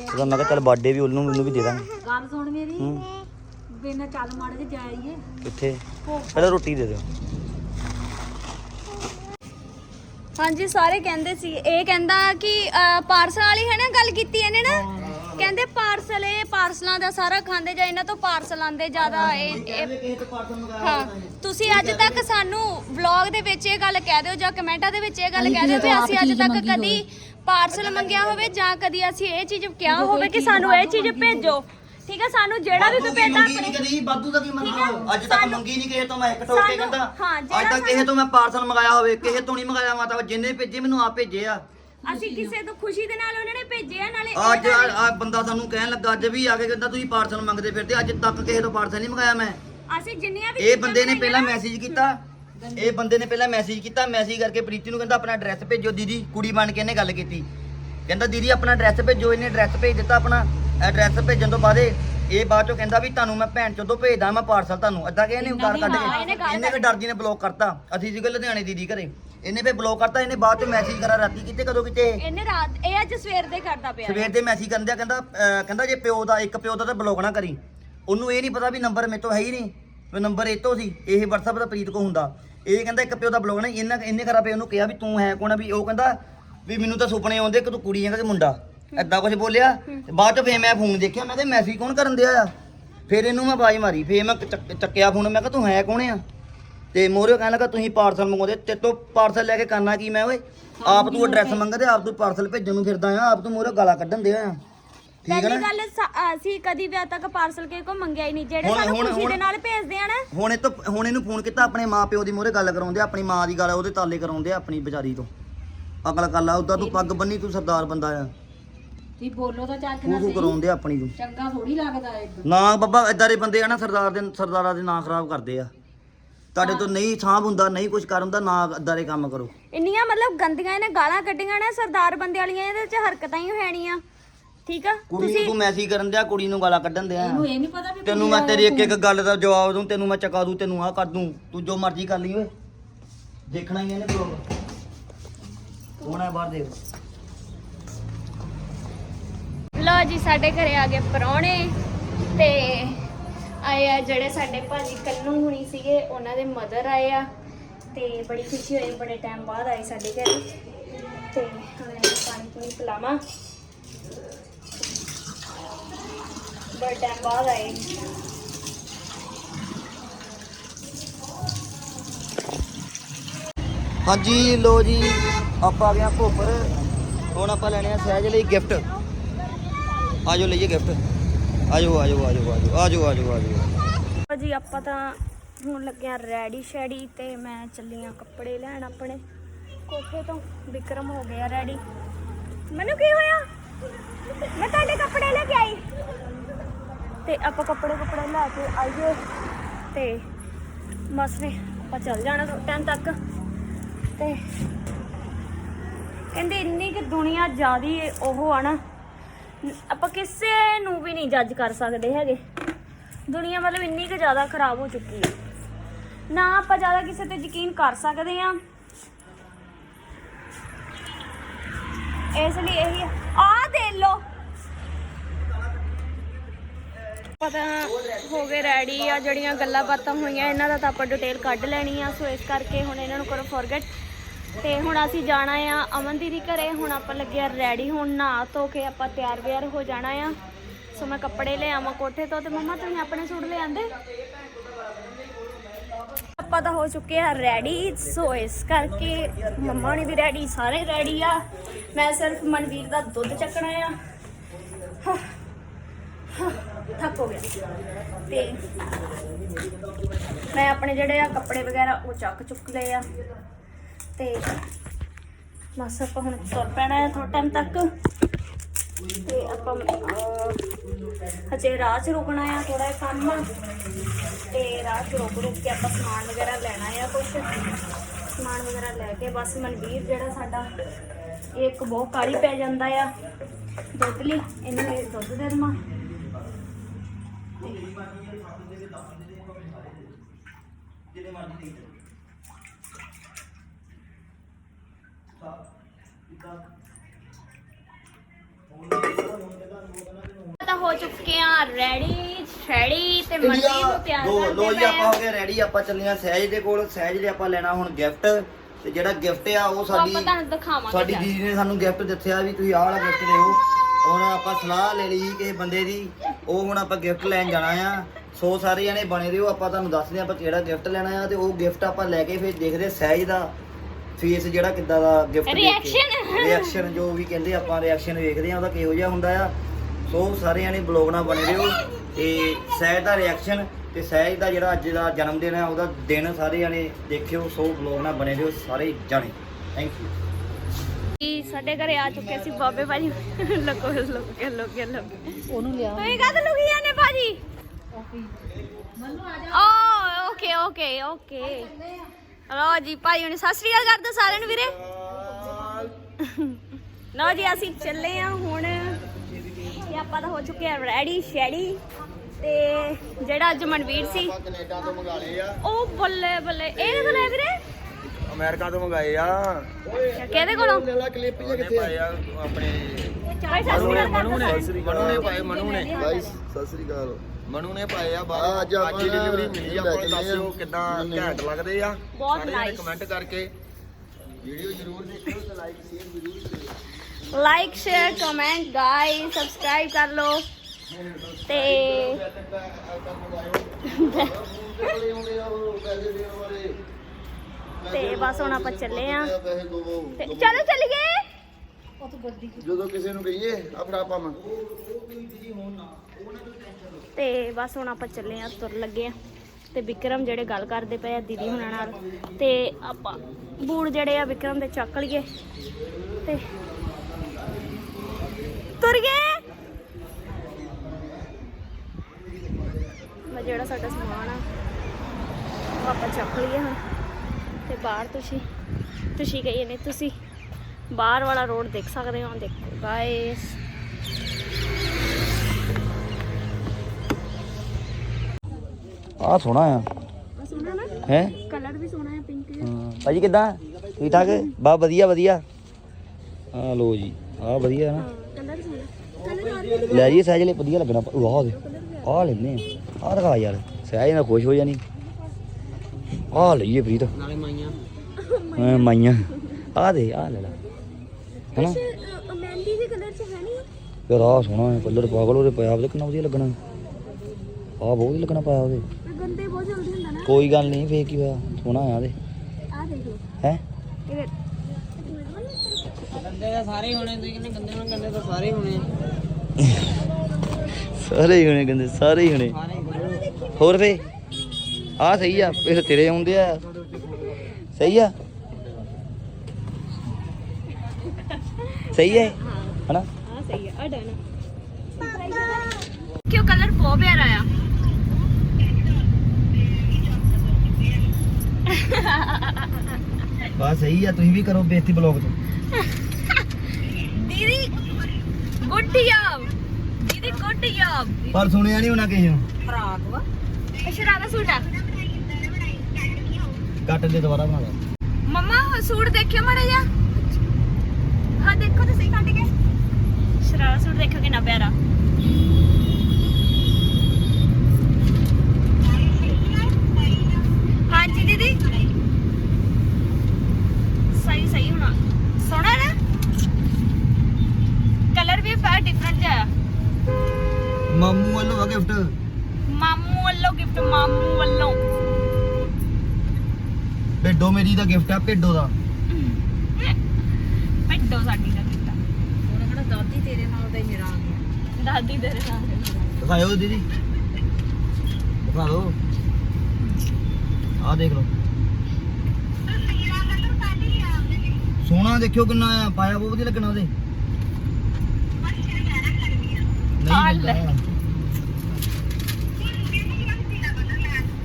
Speaker 1: ਉਹਦਾ ਮੈਂ ਕਿਹਾ ਚੱਲ ਬਰਥਡੇ ਵੀ ਉਹਨੂੰ ਮੈਨੂੰ ਵੀ ਦੇ ਦਾਂਗੇ।
Speaker 2: ਗੱਲ ਸੁਣ ਮੇਰੀ।
Speaker 1: ਹੂੰ।
Speaker 2: ਬਿਨਾ ਚੱਲ ਮਾੜੇ ਤੇ ਜਾਈਏ
Speaker 1: ਕਿੱਥੇ? ਪਹਿਲਾਂ ਰੋਟੀ ਦੇ ਦਿਓ।
Speaker 3: ਹਾਂਜੀ ਸਾਰੇ ਕਹਿੰਦੇ ਸੀ ਇਹ ਕਹਿੰਦਾ ਕਿ ਪਾਰਸਲ ਵਾਲੀ ਹੈ ਨਾ ਗੱਲ ਕੀਤੀ ਇਹਨੇ ਨਾ? ਕਹਿੰਦੇ ਪਾਰਸਲ ਇਹ ਪਾਰਸਲਾਂ ਦਾ ਸਾਰਾ ਖਾਂਦੇ ਜਾਂ ਇਹਨਾਂ ਤੋਂ ਪਾਰਸਲ ਆਂਦੇ ਜ਼ਿਆਦਾ ਇਹ ਇਹ-
Speaker 1: ਕਿਸੇ ਤੋਂ ਪਾਰਸਲ ਮੰਗਾਇਆ
Speaker 3: ਹਾਂ ਤੁਸੀਂ ਅੱਜ ਤੱਕ ਸਾਨੂੰ ਵਲੌਗ ਦੇ ਵਿੱਚ ਇਹ ਗੱਲ ਕਹਿ ਦਿਓ ਜਾਂ ਕਮੈਂਟਾਂ ਦੇ ਵਿੱਚ ਇਹ ਗੱਲ ਕਹਿ ਦਿਓ ਵੀ ਅਸੀਂ ਅੱਜ ਤੱਕ ਕਦੀ ਪਾਰਸਲ ਮੰਗਿਆ ਹੋਵੇ ਜਾਂ ਕਦੀ ਅਸੀਂ ਇਹ ਚੀਜ਼ ਕਿਹਾ ਹੋਵੇ ਕਿ ਸਾਨੂੰ ਇਹ ਚੀਜ਼ ਭੇਜੋ। ਠੀਕ ਹੈ ਸਾਨੂੰ ਜਿਹੜਾ ਵੀ ਕੋਈ ਭੇਜਦਾ ਆਪਣੇ
Speaker 1: ਕਦੀ ਬਾਦੂ ਦਾ ਕੀ
Speaker 3: ਠੀਕ
Speaker 1: ਮਤਲਬ
Speaker 3: ਆ,
Speaker 1: ਅੱਜ ਤੱਕ
Speaker 3: ਸਾਨੂੰ-
Speaker 1: ਮੰਗੀ ਨਹੀਂ ਕਿਸੇ ਤੋਂ ਮੈਂ ਇੱਕ ਠੋਕ ਕੇ
Speaker 3: ਸਾਨੂੰ-
Speaker 1: ਕਹਿੰਦਾ
Speaker 3: ਹਾਂ,
Speaker 1: ਅੱਜ
Speaker 3: ਜਿਹੜਾ
Speaker 1: ਤੱਕ ਕਿਸੇ ਤੋਂ ਮੈਂ ਪਾਰਸਲ ਮੰਗਾਇਆ ਹੋਵੇ ਕਿਸੇ ਤੋਂ ਨਹੀਂ ਮੰਗਾਇਆ ਮਾਤਾ ਜਿੰਨੇ ਭੇਜੇ ਮੈਨੂੰ ਆਪ ਭੇਜੇ ਆ।
Speaker 3: ਅਸੀਂ ਕਿਸੇ ਤੋਂ ਖੁਸ਼ੀ ਦੇ ਨਾਲ ਉਹਨਾਂ ਨੇ ਭੇਜਿਆ ਨਾਲੇ
Speaker 1: ਅੱਜ ਆ ਬੰਦਾ ਸਾਨੂੰ ਕਹਿਣ ਲੱਗਾ ਅੱਜ ਵੀ ਆ ਕੇ ਕਹਿੰਦਾ ਤੁਸੀਂ ਪਾਰਸਲ ਮੰਗਦੇ ਫਿਰਦੇ ਅੱਜ ਤੱਕ ਕਿਸੇ ਤੋਂ ਪਾਰਸਲ ਨਹੀਂ ਮੰਗਾਇਆ ਮੈਂ।
Speaker 3: ਅਸੀਂ ਜਿੰਨੀਆਂ ਵੀ
Speaker 1: ਇਹ
Speaker 3: ਚੀਜ਼ਾਂ
Speaker 1: ਬੰਦੇ ਨੇ
Speaker 3: ਬਣਾਈਆਂ
Speaker 1: ਪਹਿਲਾਂ
Speaker 3: ਨਾ,
Speaker 1: ਮੈਸੇਜ ਕੀਤਾ। ਇਹ ਬੰਦੇ ਨੇ ਪਹਿਲਾਂ ਮੈਸੇਜ ਕੀਤਾ ਮੈਸੇਜ ਕਰਕੇ ਪ੍ਰੀਤੀ ਨੂੰ ਕਹਿੰਦਾ ਆਪਣਾ ਐਡਰੈਸ ਭੇਜੋ ਦੀਦੀ। ਕੁੜੀ ਬਣ ਕੇ ਇਹਨੇ ਗੱਲ ਕੀਤੀ। ਕਹਿੰਦਾ ਦੀਦੀ ਆਪਣਾ ਐਡਰੈਸ ਭੇਜੋ ਇਹਨੇ ਐਡਰੈਸ ਭੇਜ ਦਿੱਤਾ ਆਪਣਾ। ਐਡਰੈਸ ਭੇਜਣ ਤੋਂ ਬਾਅਦ ਇਹ ਇਹ ਬਾਅਦ ਚੋਂ ਕਹਿੰਦਾ ਵੀ ਤੁਹਾਨੂੰ ਮੈਂ ਭੈਣ ਚੋਂ ਤੋਂ ਭੇਜਦਾ ਮੈਂ ਪਾਰਸਲ ਤੁਹਾਨੂੰ। ਅੱਧਾ ਕਿ ਇਹਨੇ ਉਤਾਰ ਕੱਢ
Speaker 3: ਹਾਂ,
Speaker 1: ਕੇ
Speaker 3: ਇਹਨੇ ਗੱਲ
Speaker 1: ਇਹਨੇ ਕਿ ਡਰਦੀ ਨੇ ਬਲੌਕ ਕਰਤਾ। ਅਸੀਂ ਸੀਗੇ ਲੁਧਿਆਣੇ ਦੀਦੀ ਘਰੇ। ਇਹਨੇ ਫੇ ਬਲੌਕ ਕਰਤਾ ਇਹਨੇ ਬਾਅਦ ਚੋਂ ਮੈਸੇਜ ਕਰਾ ਰਾਤੀ ਕਿਤੇ ਕਦੋਂ ਕਿਤੇ?
Speaker 3: ਇਹਨੇ ਰਾਤ ਇਹ ਅੱਜ ਸਵੇਰ ਦੇ ਕਰਦਾ ਪਿਆ।
Speaker 1: ਸਵੇਰ ਦੇ ਮੈਸੇਜ ਕਰਨ ਦਿਆ ਕਹਿੰਦਾ ਅਹ ਕਹਿੰਦਾ ਜੇ ਪਿਓ ਦਾ ਇੱਕ ਪਿਓ ਦਾ ਤਾਂ ਬਲੌਕ ਨਾ ਕਰੀ। ਉਹਨੂੰ ਇਹ ਨਹੀਂ ਪਤਾ ਵੀ ਨੰਬਰ ਮੇਰੇ ਤੋਂ ਹੈ ਹੀ ਨਹੀਂ ਵੀ ਨੰਬਰ ਇਹ ਤੋਂ ਸੀ ਇਹ WhatsApp ਦਾ ਪ੍ਰੀਤ ਕੋ ਹੁੰਦਾ। ਇਹ ਕਹਿੰਦਾ ਇੱਕ ਪਿਓ ਦਾ ਬਲੌਕ ਨਹੀਂ ਇਹਨਾਂ ਇਹਨੇ ਖਰਾ ਪਿਓ ਉਹਨੂੰ ਕਿਹਾ ਵੀ ਤੂੰ ਹੈ ਕੌਣ ਆ ਵੀ ਉਹ ਕਹਿੰਦਾ ਵੀ ਮੈਨੂੰ ਤਾਂ ਸੁਪਨੇ ਆਉਂਦੇ ਕਿ ਤੂੰ ਕੁੜੀ ਹੈ ਕਿ ਮੁੰਡਾ। ਐਦਾਂ ਕੁਝ ਬੋਲਿਆ। ਤੇ ਬਾਅਦ ਚ ਫੇਰ ਮੈਂ ਫੋਨ ਦੇਖਿਆ ਮੈਂ ਕਿਹਾ ਮੈਸੇਜ ਕੌਣ ਕਰਨ ਦਿਆ ਆ? ਫਿਰ ਇਹਨੂੰ ਮੈਂ ਬਾਜ ਮਾਰੀ ਫੇਰ ਮੈਂ ਚੱਕ- ਚੱਕਿਆ ਫੋਨ ਮੈਂ ਕਿਹਾ ਤੂੰ ਹੈ ਕੌਣ ਆ? ਤੇ ਮੋਰਿਓ ਕਹਿਣ ਲੱਗਾ ਤੁਸੀਂ ਪਾਰਸਲ ਮੰਗਵਾਉਂਦੇ ਤੇ ਤੋਂ ਪਾਰਸਲ ਲੈ ਕੇ ਕਰਨਾ ਕੀ ਮੈਂ ਓਏ? ਆਪ ਤੂੰ ਐਡਰੈਸ ਮੰਗਦੇ ਆਪ ਤੂੰ ਪਾਰਸਲ ਭੇਜਣ ਨੂੰ ਫਿਰਦਾ ਆ ਆਪ ਤੂੰ ਮੋਰਿਓ ਗਾਲਾਂ ਕੱਢਣ ਦੇ ਆ। ਠੀਕ ਹੈ
Speaker 3: ਪਹਿਲੀ
Speaker 1: ਨਾ
Speaker 3: ਗੱਲ ਸ- ਅਸੀਂ ਕਦੀ ਵੀ ਅੱਜ ਤੱਕ ਪਾਰਸਲ ਕਿਸੇ ਕੋ ਮੰਗਿਆ ਹੀ ਨਹੀਂ। ਜਿਹੜੇ
Speaker 1: ਹੁਣ-
Speaker 3: ਸਾਨੂੰ
Speaker 1: ਹੁਣ-
Speaker 3: ਖੁਸ਼ੀ ਦੇ
Speaker 1: ਹੁਣ-
Speaker 3: ਨਾਲ ਭੇਜਦੇ ਆ ਨਾ।
Speaker 1: ਹੁਣ ਇਹ ਤੋਂ ਹੁਣ ਇਹਨੂੰ ਫੋਨ ਕੀਤਾ ਆਪਣੇ ਮਾਂ ਪਿਓ ਦੀ ਮੋਰੇ ਗੱਲ ਕਰਾਉਂਦੇ ਆ, ਆਪਣੀ ਮਾਂ ਦੀ ਗੱਲ ਉਹਦੇ ਤਾਲੇ ਕਰਾਉਂਦੇ ਆ ਆਪਣੀ ਵਿਚਾਰੀ ਤੋਂ। ਅਕਲ ਕਰ ਲਾ ਉਦਾਂ ਤੂੰ ਪੱਗ ਬੰਨੀ ਤੂੰ ਸਰਦਾਰ ਬੰਦਾ ਆ।
Speaker 2: ਤੁਸੀਂ ਬੋਲੋ ਤਾਂ ਚੱਕ
Speaker 1: ਤੂੰ
Speaker 2: ਨਾ
Speaker 1: ਤੂੰ
Speaker 2: ਸਹੀ।
Speaker 1: ਕਰਾਉਂਦੇ ਆ ਆਪਣੀ ਤੂੰ
Speaker 2: ਚੰਗਾ ਥੋੜੀ ਲੱਗਦਾ ਇਹ
Speaker 1: ਨਾ ਬੱਬਾ ਇਦਾਂ ਦੇ ਬੰਦੇ ਆ ਨਾ ਸਰਦਾਰ ਦੇ ਸਰਦਾਰਾਂ ਦੇ ਨਾਂ ਖਰਾਬ ਕਰਦੇ ਆ। ਤੁਹਾਡੇ ਤੋਂ ਨਹੀਂ ਸਾਂਭ ਹੁੰਦਾ ਨਹੀਂ ਕੁਝ ਕਰ ਹੁੰਦਾ ਨਾ ਇਦਾਂ ਦੇ ਕੰਮ ਕਰੋ।
Speaker 3: ਇੰਨੀਆਂ ਮਤਲਬ ਗੰਦੀਆਂ ਇਹਨੇ ਗਾਲਾਂ ਕੱਢੀਆਂ ਨਾ ਸਰਦਾਰ ਬੰਦੇ ਵਾਲੀਆਂ ਇਹਦੇ ਵਿੱਚ ਹਰਕਤਾਂ ਹੀ ਹੈਣੀਆਂ। ਠੀਕ ਆ?
Speaker 1: ਕੁੜੀ ਨੂੰ ਤੂੰ ਮੈਸੇਜ ਕਰਨ ਦਿਆ ਕੁੜੀ ਨੂੰ ਗਾਲਾਂ ਕੱਢਣ ਦਿਆ।
Speaker 2: ਇਹਨੂੰ ਇਹ ਨਹੀਂ ਪਤਾ ਵੀ
Speaker 1: ਤੈਨੂੰ ਮੈਂ ਤੇਰੀ ਇੱਕ ਇੱਕ ਗੱਲ ਦਾ ਜਵਾਬ ਦੂੰ ਤੈਨੂੰ ਮੈਂ ਚਕਾ ਦੂੰ ਤੈਨੂੰ ਆਹ ਕਰ ਦੂੰ। ਤੂੰ ਜੋ ਮਰਜ਼ੀ ਕਰ ਲਈ ਓਏ। ਦੇਖਣਾ ਹੀ ਇਹਨੇ ਬਲੌਗ ਕੌਣ ਹੈ ਬਾਹਰ ਦੇਖ?
Speaker 3: ਲਓ ਜੀ ਸਾਡੇ ਘਰੇ ਆ ਗਏ ਪਰੌਣੇ ਤੇ ਆਏ ਆ, ਜਿਹੜੇ ਸਾਡੇ ਭਾਜੀ ਕੰਨੂ ਹੁਣੀ ਸੀਗੇ, ਉਹਨਾਂ ਦੇ ਮਦਰ ਆਏ ਆ। ਤੇ ਬੜੀ ਖੁਸ਼ੀ ਹੋਈ, ਬੜੇ ਟਾਈਮ ਬਾਅਦ ਆਏ ਸਾਡੇ ਘਰ। ਤੇ ਹੁਣ ਪਾਣੀ ਪੂਣੀ ਪਿਲਾਵਾਂ। ਬੜੇ ਟਾਈਮ ਬਾਅਦ ਆਏ।
Speaker 1: ਹਾਂਜੀ ਲੋ ਜੀ, ਆਪਾਂ ਆ ਗਏ ਆ ਭੋਪਰ। ਹੁਣ ਆਪਾਂ ਲੈਣੇ ਆ ਸਹਿਜ ਲਈ ਗਿਫਟ ਆਜੋ ਲਈਏ ਗਿਫਟ ਆਜੋ ਆਜੋ ਆਜੋ ਆਜੋ ਆਜੋ ਆਜੋ ਆਜੋ।
Speaker 3: ਜੀ, ਆਪਾਂ ਤਾਂ ਹੁਣ ਲੱਗੇ ਰੈਡੀ ਸ਼ੈਡੀ ਤੇ ਮੈਂ ਚੱਲੀ ਆ ਕੱਪੜੇ ਲੈਣ ਆਪਣੇ। ਕੋਠੇ ਤੋਂ ਵਿਕਰਮ ਹੋ ਗਿਆ ਰੈਡੀ। ਮੈਨੂੰ ਕੀ ਹੋਇਆ? ਮੈਂ ਤੁਹਾਡੇ ਕੱਪੜੇ ਲੈ ਕੇ ਆਈ। ਤੇ ਆਪਾਂ ਕੱਪੜੇ ਕੱਪੜੇ ਲੈ ਕੇ ਆਈਏ ਤੇ ਬਸ ਫਿਰ ਆਪਾਂ ਚੱਲ ਜਾਣਾ ਟਾਈਮ ਤੱਕ। ਤੇ ਕਹਿੰਦੇ ਇੰਨੀ ਕਿ ਦੁਨੀਆ ਜ਼ਿਆਦੀ ਉਹ ਆ ਨਾ ਆਪਾਂ ਕਿਸੇ ਨੂੰ ਵੀ ਨਹੀਂ ਜੱਜ ਕਰ ਸਕਦੇ ਹੈਗੇ। ਦੁਨੀਆ ਮਤਲਬ ਇੰਨੀ ਕੁ ਜ਼ਿਆਦਾ ਖਰਾਬ ਹੋ ਚੁੱਕੀ ਹੈ। ਨਾ ਆਪਾਂ ਜ਼ਿਆਦਾ ਕਿਸੇ ਤੇ ਯਕੀਨ ਕਰ ਸਕਦੇ ਆ ਇਸ ਲਈ ਇਹੀ ਆ। ਦੇ ਲੋ ਪਤਾ ਹੋ ਗਏ ਰੈਡੀ ਆ, ਜਿਹੜੀਆਂ ਗੱਲਾਂ ਬਾਤਾਂ ਹੋਈਆਂ, ਇਹਨਾਂ ਦਾ ਤਾਂ ਆਪਾਂ ਡਿਟੇਲ ਕੱਢ ਲੈਣੀ ਆ। ਸੋ ਇਸ ਕਰਕੇ ਹੁਣ ਇਹਨਾਂ ਨੂੰ ਕਰੋ ਫੋਰਗੇਟ ਤੇ ਹੁਣ ਅਸੀਂ ਜਾਣਾ ਆ ਅਮਨ ਦੀਦੀ ਘਰੇ। ਹੁਣ ਆਪਾਂ ਲੱਗੇ ਆ ਰੈਡੀ ਹੁਣ ਨਹਾ ਧੋ ਕੇ ਆਪਾਂ ਤਿਆਰ ਵਿਆਰ ਹੋ ਜਾਣਾ ਆ। ਸੋ ਮੈਂ ਕੱਪੜੇ ਲੈ ਆਵਾਂ ਕੋਠੇ ਤੋਂ ਤੇ ਮੰਮਾ, ਤੁਸੀਂ ਆਪਣੇ ਸੂਟ ਲੈ ਆਂਦੇ? ਆਪਾਂ ਤਾਂ ਹੋ ਚੁੱਕੇ ਆ ਰੈਡੀ ਸੋ ਇਸ ਕਰਕੇ ਮੰਮਾ ਨੇ ਵੀ ਰੈਡੀ ਸਾਰੇ ਰੈਡੀ ਆ। ਮੈਂ ਸਿਰਫ ਮਨਵੀਰ ਦਾ ਦੁੱਧ ਚੱਕਣਾ ਆ। ਥੱਕ ਹੋ ਗਿਆ। ਤੇ ਮੈਂ ਆਪਣੇ ਜਿਹੜੇ ਆ ਕੱਪੜੇ ਵਗੈਰਾ ਉਹ ਚੱਕ ਚੁੱਕ ਲਏ ਆ। ਤੇ ਬਸ ਆਪਾਂ ਹੁਣ ਤੁਰ ਪੈਣਾ ਹੈ ਥੋੜਾ ਟਾਈਮ ਤੱਕ। ਤੇ ਆਪਾਂ ਹਜੇ ਰਾਹ 'ਚ ਰੁਕਣਾ ਆ ਥੋੜਾ ਜਿਹਾ ਕੰਮ। ਆ ਤੇ ਰਾਹ 'ਚ ਰੁਕ ਰੁਕ ਕੇ ਆਪਾਂ ਸਮਾਨ ਵਗੈਰਾ ਲੈਣਾ ਆ ਕੁਝ ਸਮਾਨ ਵਗੈਰਾ ਲੈ ਕੇ ਬਸ ਮਨਵੀਰ ਜਿਹੜਾ ਸਾਡਾ, ਇਹ ਇੱਕ ਬਹੁਤ ਕਾਲੀ ਪੈ ਜਾਂਦਾ ਆ। ਦੁੱਧ ਲਈ, ਇਹਨੂੰ ਇਹ ਦੁੱਧ ਦੇ ਦੇਵਾਂ। ਤਾਂ ਹੋ ਚੁੱਕੇ ਆ ਰੈਡੀ ਸ਼ੈਡੀ ਤੇ ਮਨਵੀਰ ਨੂੰ ਤਿਆਰ
Speaker 1: ਲੋ ਲੋ
Speaker 3: ਕਰਦੇ
Speaker 1: ਜੀ ਆਪਾਂ
Speaker 3: ਪਏ
Speaker 1: ਹੋ ਗਏ ਰੈਡੀ ਆਪਾਂ ਚੱਲੀਆਂ ਸਹਿਜ ਦੇ ਕੋਲ। ਸਹਿਜ ਲਈ ਆਪਾਂ ਲੈਣਾ ਹੁਣ ਗਿਫਟ ਤੇ ਜਿਹੜਾ ਗਿਫਟ ਆ ਉਹ
Speaker 3: ਆ
Speaker 1: ਸਾਡੀ
Speaker 3: ਆਪਾਂ ਤੁਹਾਨੂੰ ਦਿਖਾਵਾਂਗੇ
Speaker 1: ਸਾਡੀ
Speaker 3: ਜਾ ਕੇ।
Speaker 1: ਦੀਦੀ ਨੇ ਸਾਨੂੰ ਗਿਫਟ ਦਿੱਤਾ ਵੀ ਤੁਸੀਂ ਆਹ ਵਾਲਾ ਗਿਫਟ ਲਿਓ ਹੁਣ ਆਪਾਂ ਸਲਾਹ ਲੈ ਲਈ ਕਿਸੇ ਬੰਦੇ ਦੀ। ਉਹ ਹੁਣ ਆਪਾਂ ਗਿਫਟ ਲੈਣ ਜਾਣਾ ਆ। ਸੋ ਸਾਰੇ ਜਣੇ ਬਣੇ ਰਹੋ ਆਪਾਂ ਤੁਹਾਨੂੰ ਦੱਸਦੇ ਹਾਂ ਆਪਾਂ ਕਿਹੜਾ ਗਿਫਟ ਲੈਣਾ ਆ। ਤੇ ਉਹ ਗਿਫਟ ਆਪਾਂ ਲੈ ਕੇ ਫਿਰ ਦੇਖਦੇ ਹਾਂ ਸਹਿਜ ਦਾ ਫੇਸ ਜਿਹੜਾ ਕਿੱਦਾਂ ਦਾ ਗਿਫਟ
Speaker 3: Reaction।
Speaker 1: ਰਿਐਕਸ਼ਨ ਜੋ ਵੀ ਕਹਿੰਦੇ ਆਪਾਂ ਰਿਐਕਸ਼ਨ ਵੇਖਦੇ ਆ ਉਹਦਾ ਕਿਹੋ ਜਿਹਾ ਹੁੰਦਾ ਆ। ਸੋ ਸਾਰੇ ਜਣੇ ਬਲੌਗ ਨਾਲ ਬਣੇ ਰਹੋ। ਤੇ ਸਹਿਜ ਦਾ ਰਿਐਕਸ਼ਨ ਤੇ ਸਹਿਜ ਦਾ ਜਿਹੜਾ ਅੱਜ ਦਾ ਜਨਮ ਦਿਨ ਹੈ ਉਹਦਾ ਦਿਨ ਸਾਰੇ ਜਣੇ ਦੇਖਿਓ। ਸੋ ਬਲੌਗ ਨਾਲ ਬਣੇ ਰਹੋ ਸਾਰੇ ਜਣੇ। ਥੈਂਕ ਯੂ
Speaker 3: ਜੀ ਸਾਡੇ ਘਰੇ ਆ ਚੁੱਕੇ ਸੀ ਬਾਬੇ ਭਾਜੀ। ਲੱਗੋ ਲੱਗ ਕੇ ਲੱਗ ਕੇ ਲੱਗ
Speaker 2: ਉਹਨੂੰ ਲਿਆ।
Speaker 3: ਤੁਸੀਂ ਕਾਹਦੇ ਲੁਕੀ ਜਾਂਦੇ ਭਾਜੀ? Oh okay okay okay. ਲਓ ਜੀ ਭਾਈ ਹੁਣ ਸਤਿ ਸ੍ਰੀ ਅਕਾਲ ਕਰਦੇ ਸਾਰਿਆਂ ਨੂੰ ਵੀਰੇ। ਲਓ ਜੀ ਅਸੀਂ ਚੱਲੇ ਆ ਹੁਣ। ਤੇ ਆਪਾਂ ਤਾਂ ਹੋ ਚੁੱਕੇ ਆ ਰੈਡੀ ਸ਼ੈਡੀ ਤੇ ਜਿਹੜਾ ਅੱਜ ਮਨਵੀਰ ਸੀ
Speaker 1: ਕੈਨੇਡਾ ਤੋਂ ਮੰਗਾ ਲਏ ਆ।
Speaker 3: ਉਹ ਬੱਲੇ ਬੱਲੇ। ਇਹ ਕਿਥੋਂ ਲੈ ਵੀਰੇ?
Speaker 1: ਅਮਰੀਕਾ ਤੋਂ ਮੰਗਾਏ ਆ।
Speaker 3: ਕਿਹਦੇ ਕੋਲੋਂ?
Speaker 1: ਲੈਲਾ ਕਲਿੱਪ ਜੇ ਕਿੱਥੇ ਪਾਏ ਆ ਆਪਣੇ
Speaker 3: ਭਾਈ ਸਤਿ ਸ੍ਰੀ ਅਕਾਲ
Speaker 1: ਮਨੂ
Speaker 3: ਕਰਦੇ
Speaker 1: ਨੇ ਮਨੂ ਨੇ ਪਾਏ ਮਨੂ ਨੇ।
Speaker 4: ਗਾਇਸ ਸਤਿ ਸ੍ਰੀ ਅਕਾਲ।
Speaker 1: ਮਨੂ ਨੇ ਪਾਏ ਆ ਬਾਹਰ।
Speaker 4: ਅੱਜ ਆਪਾਂ
Speaker 1: ਅੱਜ ਡਿਲੀਵਰੀ ਮਿਲੀ ਆ
Speaker 4: ਲੈ
Speaker 1: ਆਪਾਂ
Speaker 4: ਕੇ
Speaker 1: ਦੱਸਿਓ। ਕਿੱਦਾਂ ਘੈਂਟ ਲੱਗਦੇ ਆ।
Speaker 3: ਬਹੁਤ
Speaker 1: ਸਾਰੇ ਜਣੇ
Speaker 3: nice।
Speaker 1: ਕਮੈਂਟ ਕਰਕੇ ਵੀਡੀਓ ਜ਼ਰੂਰ ਦੇਖਿਓ ਤੇ ਲਾਈਕ ਸ਼ੇਅਰ ਜ਼ਰੂਰ ਕਰਿਓ।
Speaker 3: Like share comment guys subscribe ਕਰ ਲਓ। ਤੇ ਤੇ ਬਸ ਹੁਣ ਆਪਾਂ ਚੱਲੇ ਆ। ਤੇ ਚਲੋ ਚੱਲੀਏ।
Speaker 4: ਜਦੋਂ ਕਿਸੇ ਨੂੰ ਕਹੀਏ ਆ ਫੜਾ ਪਾਵਾਂ
Speaker 3: ਤੇ ਬਸ ਹੁਣ ਆਪਾਂ ਚੱਲੇ ਆ ਤੁਰ ਲੱਗੇ ਆ ਤੇ ਵਿਕਰਮ ਜਿਹੜੇ ਗੱਲ ਕਰਦੇ ਪਏ ਆ ਦੀਦੀ ਹੁਣਾਂ ਨਾਲ, ਤੇ ਆਪਾਂ ਬੂਟ ਜਿਹੜੇ ਆ ਵਿਕਰਮ ਦੇ ਚੱਕ ਲਈਏ। ਤੇ ਤੁਰ ਗਏ। ਮੈਂ ਜਿਹੜਾ ਸਾਡਾ ਸਮਾਨ ਆ, ਉਹ ਆਪਾਂ ਚੱਕ ਲਈਏ ਹੁਣ। ਤੇ ਬਾਹਰ ਤੁਸੀਂ ਤੁਸੀਂ ਕਹੀਏ ਨੇ ਤੁਸੀਂ, ਬਾਹਰ ਵਾਲਾ ਰੋਡ ਦੇਖ ਸਕਦੇ ਹੋ ਦੇਖੋ ਗਾਇਸ
Speaker 1: ਆ ਸੋਹਣਾ ਆ।
Speaker 3: ਸੋਹਣਾ ਨਾ?
Speaker 1: ਹੈ?
Speaker 3: ਕਲਰ ਵੀ ਸੋਹਣਾ ਹੈ। ਪਿੰਕ
Speaker 1: ਭਾਜੀ ਕਿੱਦਾਂ? ਠੀਕ ਠਾਕ? ਬਾ ਵਧੀਆ ਵਧੀਆ। ਆ ਲੋ ਜੀ ਆ ਵਧੀਆ ਨਾ।
Speaker 3: ਕਲਰ ਸੋਹਣਾ। ਕਲਰ
Speaker 1: ਲੈ ਜੀ ਸਹਿਜ ਲਈ ਵਧੀਆ ਲੱਗਣਾ। ਆ ਦੇ ਆ ਲੈਨੇ ਆ। ਦਿਖਾ ਯਾਰ ਸਹਿਜ ਨਾਲ ਖੁਸ਼ ਹੋ ਜਾਣੀ। ਆ ਲਈਏ ਪ੍ਰੀਤ। ਨਾਲੇ ਮਾਈਆਂ। ਹਾਂ ਮਾਈਆਂ। ਆ ਦੇ ਆ ਲੈ ਲੈ। ਹਨਾ?
Speaker 3: ਮਹਿੰਦੀ ਦੇ ਕਲਰ ਚ ਹੈ ਨਹੀਂ?
Speaker 1: ਯਾਰ ਆ ਸੋਹਣਾ ਹੈ ਕਲਰ ਪਾਗਲ ਉਹਦੇ ਪਿਆ ਉਹਦੇ ਕਿੰਨਾ ਵਧੀਆ ਲੱਗਣਾ। ਆ ਬਹੁਤ ਹੀ ਲੱਗਣਾ ਪਾਇਆ ਉਹਦੇ
Speaker 3: ਗੰਦੇ ਬਹੁਤ ਜਲਦੀ ਹੁੰਦਾ ਨਾ
Speaker 1: ਕੋਈ ਗੱਲ ਨਹੀਂ ਫੇਰ ਕੀ ਹੋਇਆ? ਸੋਹਣਾ ਆ ਉਹਦੇ
Speaker 3: ਆ ਦੇਖ। ਲਓ
Speaker 1: ਹੈ ਸਾਰੇ ਹੀ ਹੋਣੇ ਕਹਿੰਦੇ ਸਾਰੇ ਹੀ ਹੋਣੇ। ਹੋਰ ਫੇ? ਆ ਸਹੀ ਆ ਫਿਰ ਤੇਰੇ ਆਉਂਦੇ ਆ। ਸਹੀ ਆ? ਸਹੀ ਹੈ ਹਨਾ
Speaker 3: ਆ ਸਹੀ ਹੈ ਆ। ਡਨ ਕਿਉਂ ਕਲਰ ਬਹੁਤ ਪਿਆਰਾ ਆ?
Speaker 1: ਬਸ ਸਹੀ ਆ ਤੁਸੀਂ ਵੀ ਕਰੋ ਬੇਇੱਜ਼ਤੀ ਬਲੌਗ ਤੋਂ
Speaker 3: ਦੀਦੀ ਗੁੱਡ ਦੀਦੀ ਗੁੱਡ
Speaker 1: ਪਰ ਸੁਣਿਆ ਨਹੀਂ ਹੋਣਾ ਕਿਸੇ ਨੂੰ।
Speaker 2: ਫਰਾਕ ਵਾ।
Speaker 3: ਸ਼ਰਾਰਾ ਸੂਟ ਆ।
Speaker 1: ਕੱਟ ਦੇ ਦੁਬਾਰਾ ਬਣਾ ਲਾ।
Speaker 3: ਮੰਮਾ ਉਹ ਸੂਟ ਦੇਖਿਓ ਮੜਾ ਜਾ ਹਾਂ ਦੇਖੋ ਤੁਸੀਂ ਕੱਢ ਕੇ। ਸ਼ਰਾਰਾ ਸੂਟ ਦੇਖੋ ਕਿੰਨਾ ਪਿਆਰਾ। ਹਾਂਜੀ ਦੀਦੀ? ਸਹੀ ਸਹੀ ਹੋਣਾ। ਸੋਹਣਾ ਨਾ? ਕਲਰ ਵੀ ਫਾ ਡਿਫਰੈਂਟ ਜਿਹਾ ਆ।
Speaker 1: ਮਾਮੂ ਵੱਲੋਂ ਆ ਗਿਫਟ
Speaker 3: ਮਾਮੂ ਵੱਲੋਂ ਗਿਫਟ ਮਾਮੂ ਵੱਲੋਂ।
Speaker 1: ਭੇਡੋ ਮੇਰੀ ਦਾ ਗਿਫਟ ਆ ਭੇਡੋ ਦਾ।
Speaker 3: ਪਿੱਡੋ ਸਾਡੀ ਦਾ ਕੀਤਾ
Speaker 2: ਉਹਨੇ ਕਿਹੜਾ ਦਾਦੀ ਤੇਰੇ ਨਾਲ ਦਾ ਹੀ ਮੇਰਾ ਆ ਗਿਆ।
Speaker 3: ਦਾਦੀ ਤੇਰੇ ਨਾਲ।
Speaker 1: ਦਿਖਾਇਓ ਦੀਦੀ। ਦਿਖਾ ਦਿਓ। ਆ ਦੇਖ ਲਓ। ਸੋਹਣਾ ਦੇਖਿਓ ਕਿੰਨਾ ਆ ਪਾਇਆ ਬਹੁਤ ਵਧੀਆ ਲੱਗਣਾ ਉਹਦੇ।
Speaker 3: ਆ
Speaker 1: ਨਹੀਂ
Speaker 3: ਲੈ।
Speaker 1: ਮਿਲਦਾ।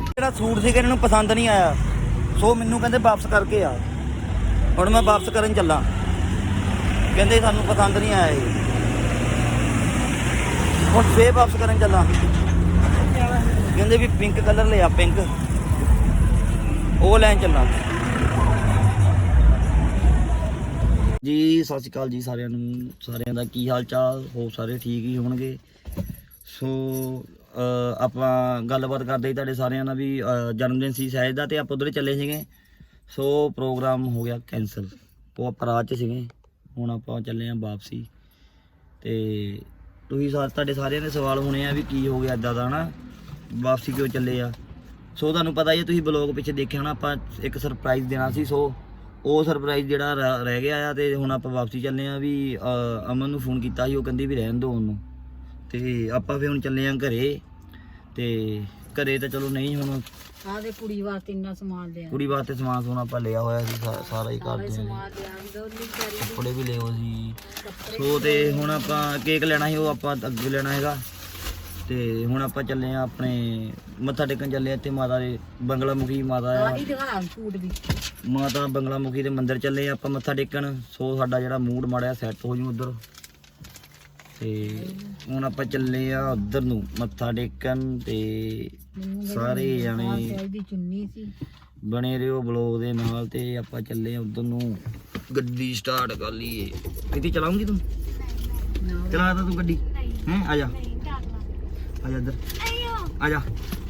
Speaker 1: ਜਿਹੜਾ ਸੂਟ ਸੀ ਇਹਨਾਂ ਨੂੰ ਪਸੰਦ ਨਹੀਂ ਆਇਆ। ਸੋ ਮੈਨੂੰ ਕਹਿੰਦੇ ਵਾਪਸ ਕਰਕੇ ਆ। ਹੁਣ ਮੈਂ ਵਾਪਸ ਕਰਨ ਚੱਲਾਂ। ਕਹਿੰਦੇ ਸਾਨੂੰ ਪਸੰਦ ਨਹੀਂ ਆਇਆ ਇਹ। ਹੁਣ ਫੇਰ ਵਾਪਸ ਕਰਨ ਚੱਲਾਂ। ਕਹਿੰਦੇ ਵੀ ਪਿੰਕ ਕਲਰ ਲਿਆ ਪਿੰਕ ਉਹ ਲੈਣ ਚੱਲਾਂ। ਜੀ, ਸਤਿ ਸ਼੍ਰੀ ਅਕਾਲ ਜੀ ਸਾਰਿਆਂ ਨੂੰ। ਸਾਰਿਆਂ ਦਾ ਕੀ ਹਾਲ ਚਾਲ? ਹੋ ਸਾਰੇ ਠੀਕ ਹੀ ਹੋਣਗੇ। ਸੋ ਆਪਾਂ ਗੱਲਬਾਤ ਕਰਦੇ ਤੁਹਾਡੇ ਸਾਰਿਆਂ ਨਾਲ ਵੀ ਜਨਮ ਦਿਨ ਸੀ ਸਹਿਜ ਦਾ ਤੇ ਆਪਾਂ ਉਧਰ ਚੱਲੇ ਸੀਗੇ। ਸੋ, ਪ੍ਰੋਗਰਾਮ ਹੋ ਗਿਆ ਕੈਨਸਲ ਉਹ ਆਪਾਂ ਰਾਤ 'ਚ ਸੀਗੇ। ਹੁਣ ਆਪਾਂ ਚੱਲੇ ਆਂ ਵਾਪਸੀ। ਤੇ ਤੁਸੀਂ ਸਾਰੇ ਤੁਹਾਡੇ ਸਾਰਿਆਂ ਦੇ ਸਵਾਲ ਹੋਣੇ ਆ ਵੀ ਕੀ ਹੋ ਗਿਆ ਇਦਾਂ ਦਾ, ਹਨਾ? ਵਾਪਸੀ ਕਿਉਂ ਚੱਲੇ ਆ? ਸੋ ਤੁਹਾਨੂੰ ਪਤਾ ਹੀ ਹੈ ਤੁਸੀਂ ਬਲੌਗ ਪਿੱਛੇ ਦੇਖਿਆ ਹੋਣਾ ਆਪਾਂ ਇੱਕ ਸਰਪ੍ਰਾਈਜ਼ ਦੇਣਾ ਸੀ ਸੋ ਉਹ ਸਰਪ੍ਰਾਈਜ਼ ਜਿਹੜਾ ਰਹਿ ਗਿਆ ਆ ਤੇ ਹੁਣ ਆਪਾਂ ਵਾਪਸੀ ਚੱਲੇ ਆ ਵੀ ਅਮਨ ਨੂੰ ਫੋਨ ਕੀਤਾ ਸੀ ਉਹ ਕਹਿੰਦੀ ਵੀ ਰਹਿਣ ਦਿਓ ਉਹਨੂੰ। ਤੇ ਆਪਾਂ ਫੇ ਹੁਣ ਚੱਲੇ ਆ ਘਰੇ ਤੇ ਘਰੇ ਤਾਂ ਚਲੋ ਨਹੀਂ ਹੁਣ।
Speaker 2: ਆਹ ਦੇ ਕੁੜੀ ਵਾਸਤੇ ਇੰਨਾ ਸਮਾਨ ਲਿਆ।
Speaker 1: ਕੁੜੀ ਵਾਸਤੇ ਸਮਾਨ ਸਮੂਨ ਆਪਾਂ ਲਿਆ ਹੋਇਆ ਸੀ ਸਾ- ਸਾਰਾ ਹੀ ਕਰਦੇ
Speaker 2: ਸਮਾਨ ਲਿਆ ਵੀ ਦੋ ਨਹੀਂ ਕਰੀ
Speaker 1: ਕੱਪੜੇ ਵੀ ਲਿਓ ਸੀ ਸੋ ਤੇ ਹੁਣ ਆਪਾਂ ਕੇਕ ਲੈਣਾ ਸੀ ਉਹ ਆਪਾਂ ਅੱਗੇ ਲੈਣਾ ਹੈਗਾ। ਤੇ ਹੁਣ ਆਪਾਂ ਚੱਲੇ ਆ ਆਪਣੇ ਮੱਥਾ ਟੇਕਣ ਚੱਲੇ ਆ ਇੱਥੇ ਮਾਤਾ ਦੇ ਬੰਗਲਾ ਮੁਖੀ ਮਾਤਾ ਆ।
Speaker 2: ਆਹ ਹੀ ਦਿਖਾ ਸੂਟ ਵੀ
Speaker 1: ਮਾਤਾ ਬੰਗਲਾ ਮੁਖੀ ਦੇ ਮੰਦਿਰ ਚੱਲੇ ਆ ਆਪਾਂ ਮੱਥਾ ਟੇਕਣ। ਸੋ ਸਾਡਾ ਜਿਹੜਾ ਮੂਡ ਮਾੜਿਆ ਸੈੱਟ ਹੋ ਜੂ ਉਧਰ। ਤੇ ਹੁਣ ਆਪਾਂ ਚੱਲੇ ਆ ਉਧਰ ਨੂੰ ਮੱਥਾ ਟੇਕਣ ਤੇ ਸਾਰੇ ਜਾਣੇ ਬਣੇ ਰਿਓ ਬਲੌਗ ਦੇ ਨਾਲ ਤੇ ਆਪਾਂ ਚੱਲੇ ਆ ਉਧਰ ਨੂੰ। ਗੱਡੀ ਸਟਾਰਟ ਕਰ ਲਈਏ। ਕਿਤੇ ਚਲਾਉਂਗੀ ਤੂੰ? ਚਲਾ ਤਾ ਤੂੰ ਗੱਡੀ। ਹੈ ਆ ਜਾ। ਆ ਜਾ ਇੱਧਰ। ਆ ਜਾ।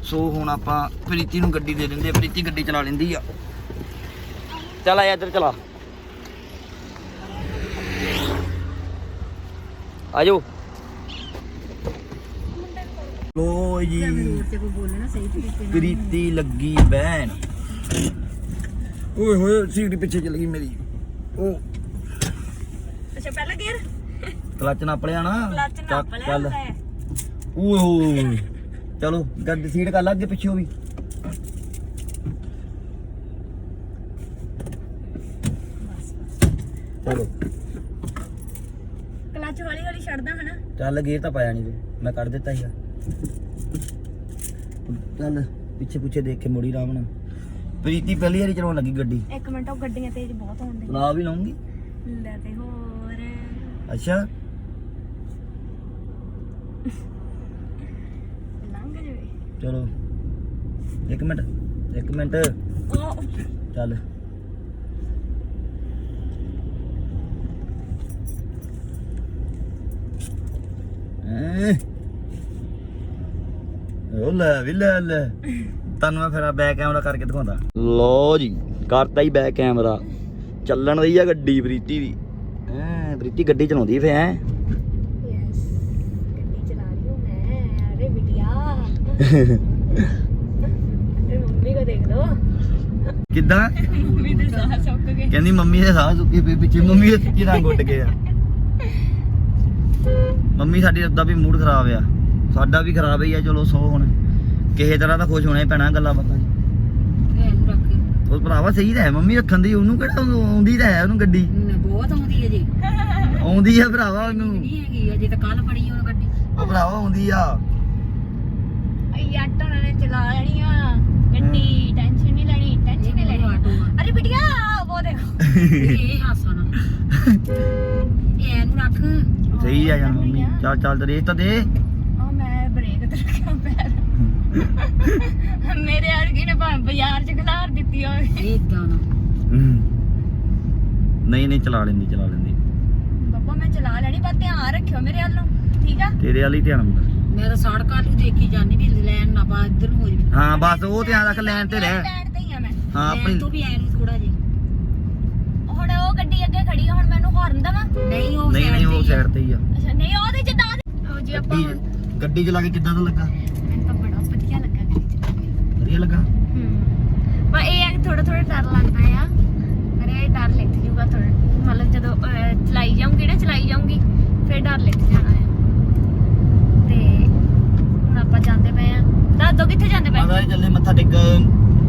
Speaker 1: ਸੋ ਹੁਣ ਆਪਾਂ ਪ੍ਰੀਤੀ ਨੂੰ ਗੱਡੀ ਦੇ ਦਿੰਦੇ ਆ। ਪ੍ਰੀਤੀ ਗੱਡੀ ਚਲਾ ਲੈਂਦੀ ਆ। ਚੱਲ ਆ ਇੱਧਰ ਚਲਾ। ਆਜੋ ਲੋ ਜੀ।
Speaker 2: ਨਾ
Speaker 1: ਪ੍ਰੀਤੀ ਲੱਗੀ ਬਹਿਣ ਓਏ ਹੋਏ ਸੀਟ ਪਿੱਛੇ ਚਲ ਗਈ ਮੇਰੀ। ਉਹ
Speaker 3: ਅੱਛਾ ਪਹਿਲਾਂ ਗੇਰ।
Speaker 1: ਕਲਚ ਨੱਪ ਲਿਆ ਨਾ।
Speaker 3: ਕਲਚ।
Speaker 1: ਓਏ। ਹੋਏ ਚਲੋ ਗੱਡੀ ਸੀਟ ਕਰ ਲਾ ਅੱਗੇ ਪਿੱਛੇ ਵੀ। ਚਲੋ।
Speaker 3: ਕਲਚ ਹੌਲੀ ਹੌਲੀ ਛੱਡਦਾ ਹਨਾ।
Speaker 1: ਚੱਲ ਗੇਰ ਤਾਂ ਪਾਇਆ ਨਹੀਂ ਤੂੰ। ਮੈਂ ਕੱਢ ਦਿੱਤਾ ਸੀਗਾ। ਚੱਲ ਪਿੱਛੇ ਪਿੱਛੇ ਦੇਖ ਕੇ ਮੁੜੀ ਆਰਾਮ ਨਾਲ। ਪ੍ਰੀਤੀ ਪਹਿਲੀ ਵਾਰੀ ਚਲਾਉਣ ਲੱਗੀ ਗੱਡੀ।
Speaker 3: ਇੱਕ ਮਿੰਟ ਉਹ ਗੱਡੀਆਂ ਤੇਜ਼ ਬਹੁਤ ਹੋਣ
Speaker 1: ਚਲਾ ਵੀ ਲਾਉਂਗੀ।
Speaker 3: ਲੈ ਤੇ ਹੋਰ।
Speaker 1: ਅੱਛਾ। ਚਲੋ। ਇੱਕ ਮਿੰਟ ਇੱਕ ਮਿੰਟ। ਚੱਲ। ਹੈਂ। ਲੈ ਵੀ ਲੈ ਲੈ। ਤੁਹਾਨੂੰ ਮੈਂ ਫਿਰ ਬੈਕ ਕੈਮਰਾ ਕਰਕੇ ਦਿਖਾਉਂਦਾ। ਲੋ ਜੀ, ਕਰਤਾ ਹੀ ਬੈਕ ਕੈਮਰਾ ਚੱਲਣ ਰਹੀ ਆ ਗੱਡੀ, ਪ੍ਰੀਤੀ ਦੀ। ਐ ਪ੍ਰੀਤੀ ਗੱਡੀ ਚਲਾਉਂਦੀ ਫੇ ਐ
Speaker 3: ਯੈਸ ਗੱਡੀ ਚਲਾ ਰਹੀ ਹੂੰ ਮੈਂ ਅਰੇ ਮੰਮੀ ਕੋ ਦੇਖ
Speaker 1: ਕਿੱਦਾਂ?
Speaker 3: ਮੰਮੀ ਦੇ ਸਾਹ ਚੁੱਕ ਗਏ
Speaker 1: ਕਹਿੰਦੀ ਮੰਮੀ ਦੇ ਸਾਹ ਸੁੱਕੇ ਪਏ ਪਿੱਛੇ। ਮੰਮੀ ਦੇ ਸੁੱਕੀ ਰੰਗ ਉੱਡ ਗਏ ਆ। ਮੰਮੀ ਸਾਡੀ ਅੱਦਾ ਵੀ ਮੂਡ ਖਰਾਬ ਆ। ਸਾਡਾ ਵੀ ਖਰਾਬ ਹੀ ਆ ਚਲੋ ਸੋ ਹੁਣ। ਕਿਸੇ ਤਰ੍ਹਾਂ ਦਾ ਖੁਸ਼ ਹੋਣਾ ਹੀ ਪੈਣਾ ਗੱਲਾਂ ਬਾਤਾਂ
Speaker 2: ਰੱਖ
Speaker 1: ਉਹ ਭਰਾਵਾ ਸਹੀ ਤਾਂ ਹੈ ਮੰਮੀ ਰੱਖਣ ਦੀ ਉਹਨੂੰ ਕਿਹੜਾ ਉਹਨੂੰ ਆਉਂਦੀ ਤਾਂ ਹੈ ਉਹਨੂੰ ਗੱਡੀ।
Speaker 2: ਬਹੁਤ ਆਉਂਦੀ ਹੈ ਜੀ
Speaker 1: ਆਉਂਦੀ ਆ ਭਰਾਵਾ ਉਹਨੂੰ।
Speaker 2: ਨਹੀਂ ਹੈਗੀ ਅਜੇ ਤਾਂ ਕੱਲ ਫੜੀ ਉਹ ਗੱਡੀ।
Speaker 1: ਉਹ ਭਰਾਵਾ ਆਉਂਦੀ ਆ।
Speaker 3: ਨੇ ਚਲਾ ਲੈਣੀ ਆ ਗੱਡੀ ਟੈਨਸ਼ਨ ਨਹੀਂ ਲੈਣੀ ਟੈਨਸ਼ਨ ਨਹੀਂ ਲੈਣੀ। ਅਰੇ ਬਿਟਿਆ ਉਹ ਦੇਖੋ।
Speaker 2: ਇਹ ਹਾਸਾ ਨਾ। ਇਹ ਇਹਨੂੰ ਰੱਖ।
Speaker 1: ਸਹੀ ਆ ਯਾਰ ਮੰਮੀ। ਚੱਲ ਚੱਲ ਤੇ ਰੇਸ ਤਾਂ ਦੇ।
Speaker 3: ਉਹ ਮੈਂ ਬ੍ਰੇਕ ਤੇ ਰੱਖਿਆ ਪੈਰ। ਮੇਰੇ ਅਰਗੀ ਨੇ ਭਾਵੇਂ ਬਾਜ਼ਾਰ ਚ ਖਲਾਰ ਦਿੱਤੀ ਹੋਵੇ।
Speaker 2: ਇਦਾਂ ਨਾ।
Speaker 1: ਨਹੀਂ ਨਹੀਂ ਚਲਾ ਲੈਂਦੀ ਚਲਾ ਲੈਂਦੀ।
Speaker 3: ਬੱਬਾ ਮੈਂ ਚਲਾ ਲੈਣੀ ਪਰ ਧਿਆਨ ਰੱਖਿਓ ਮੇਰੇ ਵੱਲ ਨੂੰ। ਠੀਕ ਆ?
Speaker 1: ਤੇਰੇ ਵਾਲੀ ਧਿਆਨ ਹੁੰਦਾ।
Speaker 2: ਮੈਂ ਤਾਂ ਸੜਕਾਂ ਨੂੰ ਦੇਖੀ ਜਾਨੀ ਵੀ ਲੈਣ ਨਾ ਪਾ ਇੱਧਰ ਨੂੰ ਹੋ ਜਵੇ।
Speaker 1: ਹਾਂ ਬਸ ਉਹ ਧਿਆਨ ਰੱਖ ਲੈਣ ਤੇ ਰਹਿ।
Speaker 3: ਲੈਣ ਤੇ ਹੀ ਆ ਮੈਂ।
Speaker 1: ਹਾਂ ਆਪਣੀ
Speaker 2: ਤੂੰ ਵੀ ਐ ਨੂੰ ਥੋੜਾ ਜਿਹਾ।
Speaker 3: ਹੁਣ ਉਹ ਗੱਡੀ ਅੱਗੇ ਖੜੀ ਆ ਹੁਣ ਮੈਨੂੰ ਹਾਰਨ ਦਵਾਂ?
Speaker 2: ਨਹੀਂ ਉਹ
Speaker 1: ਨਹੀਂ ਨਹੀਂ ਉਹ ਸਾਈਡ ਤੇ ਹੀ ਆ।
Speaker 3: ਅੱਛਾ ਨਹੀਂ ਉਹਦੇ ਚ ਦਾ ਉਹ ਜੀ ਆਪਾਂ
Speaker 1: ਗੱਡੀ ਗੱਡੀ ਚਲਾ ਕੇ ਕਿੱਦਾਂ ਦਾ ਲੱਗਾ?
Speaker 3: ਮੈਨੂੰ ਤਾਂ ਬੜਾ ਵਧੀਆ ਲੱਗਾ ਗੱਡੀ ਚ
Speaker 1: ਵਧੀਆ ਲੱਗਾ?
Speaker 3: ਹੂੰ। ਪਰ ਇਹ ਆ ਕਿ ਥੋੜਾ ਥੋੜਾ ਡਰ ਲੱਗਦਾ ਆ। ਪਰ ਇਹ ਡਰ ਲਿੱਥ ਜੂਗਾ ਥੋੜਾ ਮਤਲਬ ਜਦੋਂ ਅਹ, ਚਲਾਈ ਜਾਊਂਗੀ ਨਾ ਚਲਾਈ ਜਾਊਂਗੀ ਫਿਰ ਡਰ ਲਿੱਥ ਜਾਣਾ ਆ ਤੇ ਹੁਣ ਆਪਾਂ ਜਾਂਦੇ ਪਏ ਆ ਦੱਸ ਦੋ ਕਿੱਥੇ ਜਾਂਦੇ ਪਏ
Speaker 1: ਮਾਤਾ ਜੀ ਚੱਲੇ ਮੱਥਾ ਟੇਕ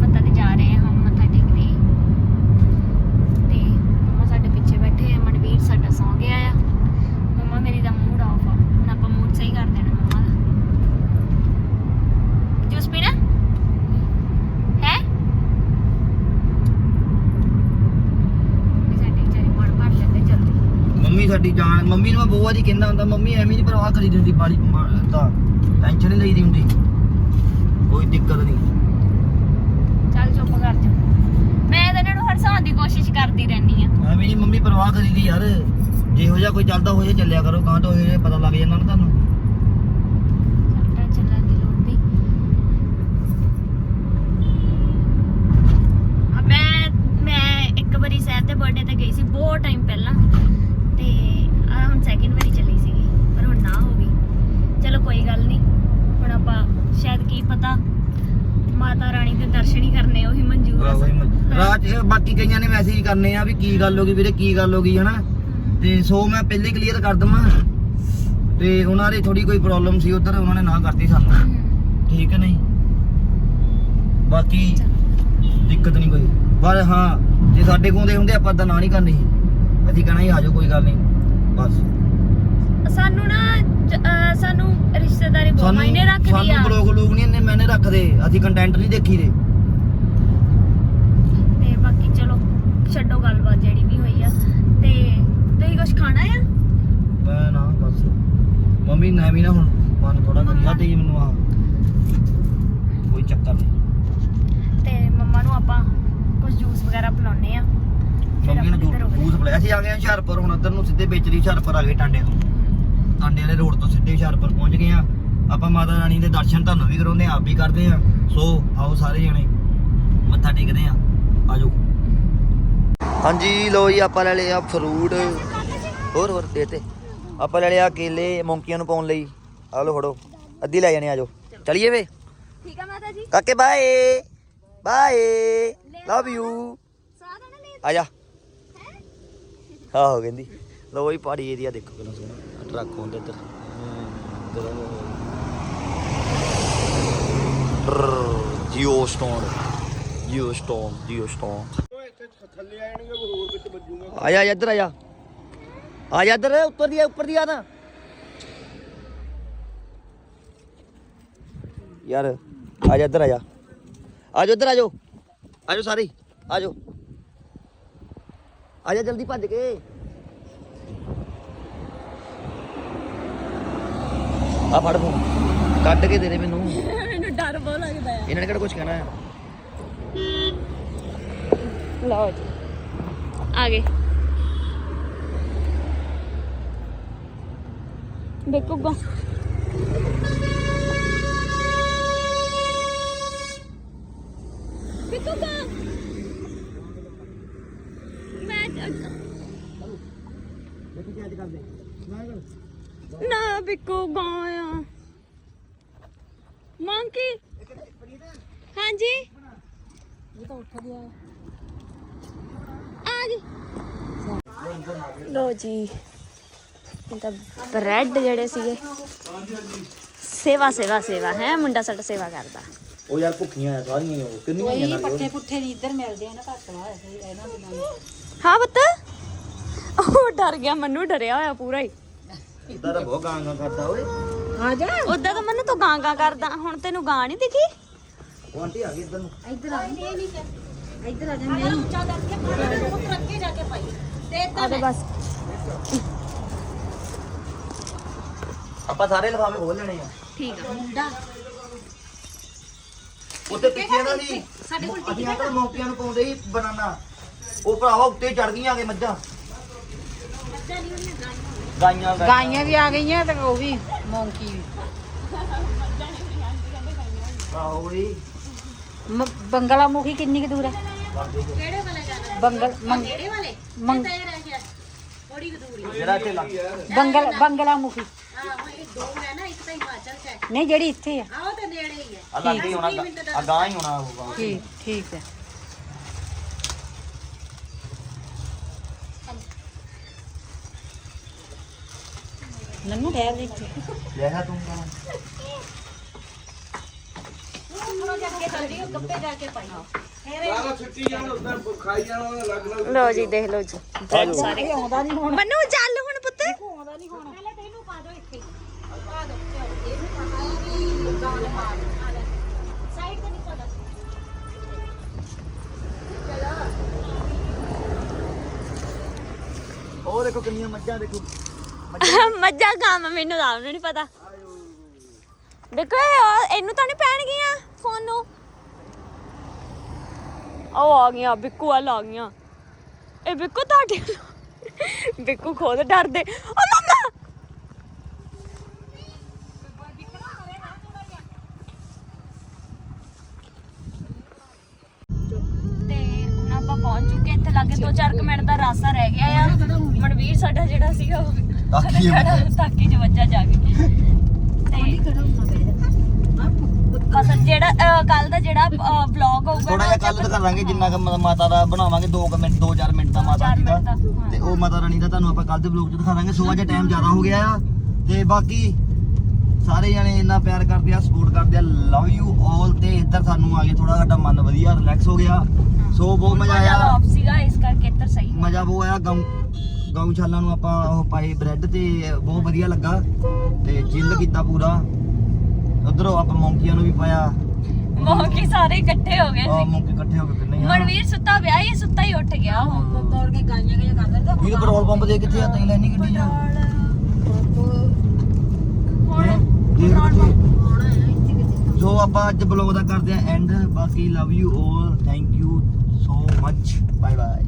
Speaker 3: ਮੱਥਾ ਤੇ ਜਾ ਰਹੇ ਹਾਂ ਮੱਥਾ ਟੇਕਦੇ। ਤੇ ਮੰਮਾ ਸਾਡੇ ਪਿੱਛੇ ਬੈਠੇ ਆ ਮਨਵੀਰ ਸਾਡਾ ਸੌਂ ਗਿਆ ਆ। ਮੰਮਾ ਮੇਰੀ ਦਾ ਮੂਡ ਆਫ ਆ। ਹੁਣ ਆਪਾਂ ਮੂਡ ਸਹੀ ਕਰ ਦੇਣਾ ਮੰਮਾ ਦਾ। ਜੂਸ ਪੀਣਾ? ਹੈ?
Speaker 1: ਮੰਮੀ ਸਾਡੀ ਜਾਨ ਮੰਮੀ ਨੂੰ ਮੈਂ ਬਹੁਤ ਵਾਰੀ ਕਹਿੰਦਾ ਹੁੰਦਾ ਮੰਮੀ ਐਵੇਂ ਨਹੀਂ ਪਰਵਾਹ ਕਰੀ ਦਿੰਦੀ ਬਾਲੀ ਤਾਂ ਟੈਨਸ਼ਨ ਨਹੀਂ ਲਈਦੀ ਹੁੰਦੀ। ਕੋਈ ਦਿੱਕਤ ਨਹੀਂ
Speaker 3: ਚੱਲ ਚੁੱਪ ਕਰ ਜਾ ਮੈਂ ਤਾਂ ਇਹਨਾਂ ਨੂੰ ਹਰਸਾਉਣ ਦੀ ਕੋਸ਼ਿਸ਼ ਕਰਦੀ ਰਹਿੰਦੀ ਆ।
Speaker 1: ਐਵੇਂ ਨਹੀਂ ਮੰਮੀ ਪਰਵਾਹ ਕਰੀਦੀ ਯਾਰ। ਜਿਹੋ ਜਿਹਾ ਕੋਈ ਚੱਲਦਾ ਹੋਏ ਚੱਲਿਆ ਕਰੋ ਕਾਂ ਤੋਂ ਇਹ ਪਤਾ ਲੱਗ ਜਾਂਦਾ ਨਾ ਤੁਹਾਨੂੰ
Speaker 3: ਟੈਨਸ਼ਨ ਲੈਣ ਦੀ ਲੋੜ ਨਹੀਂ ਆ ਮੈਂ ਮੈਂ ਇੱਕ ਵਾਰੀ ਸਹਿਰ ਦੇ ਬਰਥਡੇ ਤੇ ਗਈ ਸੀ ਬਹੁਤ ਟਾਈਮ ਪਹਿਲਾਂ ਤੇ ਆ ਹੁਣ ਸੈਕਿੰਡ ਵਾਰੀ ਚੱਲੀ ਸੀਗੀ ਪਰ ਹੁਣ ਨਾ ਹੋ ਗਈ ਚਲੋ ਕੋਈ ਗੱਲ ਨਹੀਂ ਹੁਣ ਆਪਾਂ ਸ਼ਾਇਦ ਕੀ ਪਤਾ ਮਾਤਾ ਰਾਣੀ ਦੇ ਦਰਸ਼ਨ ਹੀ ਕਰਨੇ ਉਹੀ ਮਨਜ਼ੂਰ ਆ ਸਾਨੂੰ।
Speaker 1: ਰਾਤ ਇਹ ਬਾਕੀ ਕਈਆਂ ਨੇ ਮੈਸੇਜ ਕਰਨੇ ਆ ਵੀ ਕੀ ਗੱਲ ਹੋ ਗਈ ਵੀਰੇ ਕੀ ਗੱਲ ਹੋ ਗਈ ਹਨਾ? ਤੇ ਸੋ ਮੈਂ ਪਹਿਲੇ ਕਲੀਅਰ ਕਰ ਦਵਾਂ। ਤੇ ਉਹਨਾਂ ਦੀ ਥੋੜੀ ਕੋਈ ਪ੍ਰੋਬਲਮ ਸੀ ਉਧਰ ਉਹਨਾਂ ਨੇ ਨਾ ਕਰਤੀ ਸਾਨੂੰ। ਠੀਕ ਹੈ ਨਹੀਂ? ਬਾਕੀ ਦਿੱਕਤ ਨਹੀਂ ਕੋਈ। ਪਰ ਹਾਂ ਜੇ ਸਾਡੇ ਕੋਲ ਦੇ ਹੁੰਦੇ ਆਪਾਂ ਤਾਂ ਨਾ ਨਹੀਂ ਕਰਨੀ। ਸੀ ਅਸੀਂ ਕਹਣਾ ਹੀ ਆ ਜਾਓ ਕੋਈ ਗੱਲ ਨਹੀਂ। ਬਸ।
Speaker 3: ਸਾਨੂੰ ਨਾ ਸਾਨੂੰ ਰਿਸ਼ਤੇਦਾਰੀ ਬਹੁਤ ਮਾਇਨੇ ਰੱਖਦੀ
Speaker 1: ਸਾਨੂੰ
Speaker 3: ਆ।
Speaker 1: ਬਲੌਗ ਲੋਕ ਨਹੀਂ ਇੰਨੇ ਮੈਨੇ ਰੱਖਦੇ। ਅਸੀਂ ਕੰਟੈਂਟ ਨਹੀਂ ਦੇਖੀ ਦੇ
Speaker 3: ਤੇ ਬਾਕੀ ਚਲੋ ਛੱਡੋ ਗੱਲਬਾਤ ਜਿਹੜੀ ਵੀ ਹੋਈ ਆ। ਤੇ ਤੁਸੀਂ ਕੁਝ ਖਾਣਾ ਆ?
Speaker 1: ਮੈਂ ਨਾ ਬਸ। ਮੰਮੀ ਨਾ ਵੀ ਨਾ ਹੁਣ ਮਨ ਥੋੜਾ ਕਰੀ ਤੇ ਮੈਨੂੰ ਆ। ਕੋਈ ਚੱਕਰ ਨਹੀਂ।
Speaker 3: ਤੇ ਮੰਮਾ ਨੂੰ ਆਪਾਂ ਕੁਝ ਜੂਸ ਵਗੈਰਾ ਪਿਲਾਉਣੇ ਆ।
Speaker 1: ਮੰਮੀ ਨੂੰ ਜੂਸ ਪਿਲਾਇਆ ਸੀ ਆ ਗਏ ਹੁਸ਼ਿਆਰਪੁਰ। ਹੁਣ ਉੱਧਰ ਨੂੰ ਸਿੱਧੇ ਦੀ ਹੁਸ਼ਿਆਰਪੁਰ ਆ ਗਏ ਟਾਂਡੇ ਤੋਂ। ਟਾਂਡੇ ਵਾਲੇ ਰੋਡ ਤੋਂ ਸਿੱਧੇ ਹੁਸ਼ਿਆਰਪੁਰ ਪਹੁੰਚ ਗਏ ਆ। ਆਪਾਂ ਮਾਤਾ ਰਾਣੀ ਦੇ ਦਰਸ਼ਨ ਤੁਹਾਨੂੰ ਵੀ ਕਰਾਉਂਦੇ ਆ ਆਪ ਵੀ ਕਰਦੇ ਆ। ਸੋ ਆਓ ਸਾਰੇ ਜਣੇ। ਮੱਥਾ ਟੇਕਦੇ ਆ। ਆਜੋ। ਹਾਂਜੀ ਲੋ ਜੀ ਆਪਾਂ ਲੈ ਲਿਆ ਫਰੂਟ ਹੋਰ ਹੋਰ ਦੇ ਤੇ। ਆਪਾਂ ਲੈ ਲਿਆ ਕੇਲੇ ਮੌਂਕੀਆਂ ਨੂੰ ਪਾਉਣ ਲਈ। ਆ ਲੋ ਫੜੋ। ਅੱਧੀ ਲੈ ਜਾਣੇ ਆਜੋ ਚਲਿਏ ਵੇ।
Speaker 3: ਠੀਕ ਆ ਮਾਤਾ ਜੀ।
Speaker 1: ਕਾਕੇ ਬਾਏ ਬਾਏ ਲਵ ਯੂ ਆ ਜਾ। ਆਹੋ ਕਹਿੰਦੀ। ਲੋ ਜੀ ਪਹਾੜੀ ਏਰੀਆ ਦੇਖੋ ਕਿੰਨਾ ਸੋਹਣਾ। ਟਰੱਕ ਹੁੰਦੇ ਇੱਧਰ। Geo stone geo stone geo stone
Speaker 4: ਥੱਲੇ ਆਣਗੇ ਹੋਰ ਵਿੱਚ ਵੱਜੂਗਾ
Speaker 1: ਆ ਜਾ ਇੱਧਰ ਆ ਜਾ ਆ ਜਾ ਇੱਧਰ ਉੱਪਰ ਦੀ ਆ ਉੱਪਰ ਦੀ ਆ ਨਾ। ਯਾਰ ਆ ਜਾ ਇੱਧਰ ਆ ਜਾ। ਆ ਜਾ ਇੱਧਰ ਆ ਜਾਓ। ਆ ਜਾਓ ਸਾਰੇ ਹੀ, ਆ ਜਾਓ। ਆ ਜਾ ਜਲਦੀ ਭੱਜ ਕੇ। ਆ ਫੜ ਫੋਨ। ਕੱਢ ਕੇ ਦੇ ਦੇ ਮੈਨੂੰ।
Speaker 3: ਮੈਨੂੰ ਡਰ ਬਹੁਤ ਲੱਗਦਾ ਹੈ।
Speaker 1: ਇਹਨਾਂ ਨੇ ਕਿਹੜਾ ਕੁਝ ਕਹਿਣਾ ਹੈ?
Speaker 3: ਲਓ ਜੀ। ਆ ਗਏ। ਦੇਖੋ ਗਾ ਦੇਖੋ ਗਾ ਮੈਂ ਨਾ ਬਿੱਕੂ ਗਾਂ ਆ ਮੰਕੀ। ਹਾਂਜੀ। ਆ ਗਈ ਲੋ ਜੀ ਇਹ ਤਾਂ ਬ੍ਰੈਡ ਜਿਹੜੇ ਸੀਗੇ। ਸੇਵਾ ਸੇਵਾ ਸੇਵਾ ਹੈ ਮੁੰਡਾ ਸਾਡਾ ਸੇਵਾ ਕਰਦਾ।
Speaker 1: ਉਹ ਯਾਰ ਭੁੱਖੀਆਂ ਆ ਸਾਰੀਆਂ ਹੀ ਉਹ ਕਿੰਨੀਆਂ ਹੀ ਆ ਨਾਲ
Speaker 2: ਪੱਠੇ ਪੁੱਠੇ ਨਹੀਂ ਇੱਧਰ ਮਿਲਦੇ ਆ ਨਾ ਘੱਟ ਵਾ ਇਹ- ਇਹਨਾਂ ਦੇ ਨਾਲ
Speaker 3: ਹਾਂ। ਪੁੱਤ। ਉਹ ਡਰ ਗਿਆ ਮੰਨੂ ਡਰਿਆ ਹੋਇਆ ਪੂਰਾ ਹੀ।
Speaker 1: ਇਦਾਂ ਦਾ ਬਹੁਤ ਗਾਂਗਾ ਕਰਦਾ ਓਏ।
Speaker 2: ਆ ਜਾ।
Speaker 3: ਉਦਾਂ ਤਾਂ ਮੈਨੂੰ ਤੂੰ ਗਾਂ ਗਾਂ ਕਰਦਾ ਹੁਣ ਤੈਨੂੰ ਗਾਂ ਨਹੀਂ ਦਿਖੀ?
Speaker 1: ਉਹ ਆਂਟੀ ਆ ਗਈ ਇੱਧਰ ਨੂੰ।
Speaker 2: ਇੱਧਰ ਆ। ਇੱਧਰ ਆ ਜਾ ਨਹੀਂ ਉੱਚਾ ਕਰਕੇ ਪੁੱਤ ਅੱਗੇ ਜਾ ਕੇ ਪਾਈ ਤੇ
Speaker 3: ਆ ਤੇ ਬਸ।
Speaker 1: ਆਪਾਂ ਸਾਰੇ ਲਿਫਾਫੇ ਖੋਲ ਲੈਣੇ ਆ।
Speaker 3: ਠੀਕ ਆ।
Speaker 2: ਮੁੰਡਾ।
Speaker 1: ਉੱਤੇ ਪਿੱਛੇ ਨਾ ਸੀ
Speaker 2: ਸਾਡੇ ਕੋਲ
Speaker 1: ਅਸੀਂ ਅੰਕਲ ਮੌਕਿਆਂ ਨੂੰ ਪਾਉਂਦੇ ਸੀ ਬਨਾਨਾ। ਉਹ ਭਰਾਵਾ ਉੱਤੇ ਚੜ ਗਈਆਂ ਮੱਝਾਂ। ਗਾਈਆਂ। ਗਾਈਆਂ
Speaker 2: ਗਾਈਆਂ। ਵੀ ਆ ਗਈਆਂ ਤੇ ਉਹ ਵੀ ਮੌਂਕੀ ਵੀ।
Speaker 1: ਆਹੋ ਬਈ
Speaker 2: ਮ- ਬੰਗਲਾ ਮੁਖੀ ਕਿੰਨੀ ਕੁ ਦੂਰ ਹੈ ਬੰਗਲ ਮੰਗ- ਮੰਗ-
Speaker 1: ਜਿਹੜਾ ਇੱਥੇ ਲੱਗ
Speaker 2: ਬੰਗਲ ਬੰਗਲਾ ਮੁਖੀ ਨਹੀਂ ਜਿਹੜੀ ਇੱਥੇ ਆ।
Speaker 1: ਆ ਲੱਗ ਹੀ ਹੋਣਾ ਆ ਗਾਂ ਹੀ ਹੋਣਾ ਉਹ
Speaker 2: ਠੀਕ ਠੀਕ ਹੈ। ਨੰਨੂ ਠਹਿਰ ਦੇ ਇੱਥੇ।
Speaker 1: ਲੈ ਤੂੰ।
Speaker 3: ਲੋ ਜੀ ਦੇਖ ਲੋ ਜੀ। ਸਾਰੇ
Speaker 2: ਆਉਂਦਾ ਨਹੀਂ ਹੁਣ।
Speaker 3: ਮਨੂ ਚੱਲ ਹੁਣ ਪੁੱਤ।
Speaker 2: ਆਉਂਦਾ ਨਹੀਂ ਹੁਣ।
Speaker 1: ਉਹ ਦੇਖੋ ਕਿੰਨੀਆਂ ਮੱਝਾਂ ਦੇਖੋ।
Speaker 3: ਮੱਝਾਂ। ਕੰਮ ਮੈਨੂੰ ਤਾਂ ਨਹੀਂ ਪਤਾ। ਦੇਖੋ ਇਹ ਇਹਨੂੰ ਤਾਂ ਨਹੀਂ ਪੈਣਗੀਆਂ। ਫੋਨ ਨੂੰ ਉਹ ਆ ਗਈਆਂ ਬਿੱਕੂ ਵਾਲ ਆ ਗਈਆਂ। ਇਹ ਬਿੱਕੂ ਤੁਹਾਡੇ ਬਿੱਕੂ ਖੁਦ ਡਰਦੇ। ਓ ਮੰਮਾ! ਤੇ ਹੁਣ ਆਪਾਂ ਪਹੁੰਚ ਚੁੱਕੇ ਇੱਥੇ ਲਾਗੇ। 2-4 ਮਿੰਟ ਦਾ ਰਾਸਤਾ ਰਹਿ ਗਿਆ ਆ। ਮਨਵੀਰ ਸਾਡਾ ਜਿਹੜਾ ਸੀਗਾ ਉਹ
Speaker 1: ਤਾਕੀ
Speaker 3: ਚ ਵੱਜਾ ਜਾ ਕੇ। ਤੇ ਜਿਹੜਾ ਕੱਲ ਦਾ ਜਿਹੜਾ ਵਲੌਗ ਹੋਊਗਾ
Speaker 1: ਥੋੜਾ ਜਿਹਾ ਕੱਲ ਦਿਖਾਵਾਂਗੇ ਜਿੰਨਾ ਕੁ ਮ- ਮਾਤਾ ਦਾ ਬਣਾਵਾਂਗੇ 2 ਮਿੰਟ 2-4 ਮਿੰਟ ਦਾ ਮਾਤਾ ਜੀ ਦਾ।
Speaker 3: ਦਾ।
Speaker 1: ਤੇ ਉਹ ਮਾਤਾ ਰਾਣੀ ਦਾ ਤੁਹਾਨੂੰ ਆਪਾਂ ਕੱਲ ਦੇ ਵਲੌਗ 'ਚ ਦਿਖਾਵਾਂਗੇ ਸੋ ਅੱਜ ਟਾਈਮ ਜ਼ਿਆਦਾ ਹੋ ਗਿਆ ਆ। ਤੇ ਬਾਕੀ ਸਾਰੇ ਜਣੇ ਇੰਨਾ ਪਿਆਰ ਕਰਦੇ ਆ ਸਪੋਰਟ ਕਰਦੇ ਆ ਲਵ ਯੂ ਆਲ ਤੇ ਇੱਧਰ ਸਾਨੂੰ ਆ ਕੇ ਥੋੜਾ ਸਾਡਾ ਮਨ ਵਧੀਆ ਰਿਲੈਕਸ ਹੋ ਗਿਆ। ਸੋ ਬਹੁਤ ਮਜ਼ਾ ਆਇਆ।
Speaker 3: ਆਫ ਸੀਗਾ ਇਸ ਕਰਕੇ ਇੱਧਰ ਸਹੀ
Speaker 1: ਮਜ਼ਾ ਬਹੁਤ ਆਇਆ ਗਾਉਂ ਗਊਸ਼ਾਲਾ ਨੂੰ ਆਪਾਂ ਉਹ ਪਾਏ ਬ੍ਰੈਡ ਤੇ ਬਹੁਤ ਵਧੀਆ ਲੱਗਾ। ਤੇ ਚਿੱਲ ਕੀਤਾ ਪੂਰਾ। ਉਧਰੋਂ ਆਪਾਂ ਮੌਂਕੀਆਂ ਨੂੰ ਵੀ ਪਾਇਆ।
Speaker 3: ਮੌਕੇ ਸਾਰੇ ਇਕੱਠੇ ਹੋ ਗਏ
Speaker 1: ਆ
Speaker 3: ਸੀ
Speaker 1: ਮੌਂਕੇ ਇਕੱਠੇ ਹੋ ਕੇ ਕਿੰਨੇ ਆ।
Speaker 3: ਮਨਵੀਰ ਸੁੱਤਾ ਪਿਆ ਹੀ ਸੁੱਤਾ ਹੀ ਉੱਠ ਗਿਆ ਉਹ
Speaker 2: ਤੋੜ ਕੇ ਗਾਈਆਂ ਗਈਆਂ ਕਰ ਦਿੰਦਾ
Speaker 1: ਵੀਰ ਪੈਟਰੋਲ ਪੰਪ ਦੇ ਕਿੱਥੇ ਆ? ਤੈਨੂੰ ਲੈਣੀ ਗੱਡੀ ਜਾ ਦੇਖ ਕਿੱਥੇ ਸੋ ਆਪਾਂ ਅੱਜ ਬਲੌਗ ਦਾ ਕਰਦੇ ਆ ਐਂਡ ਬਾਕੀ love you all thank you so much bye bye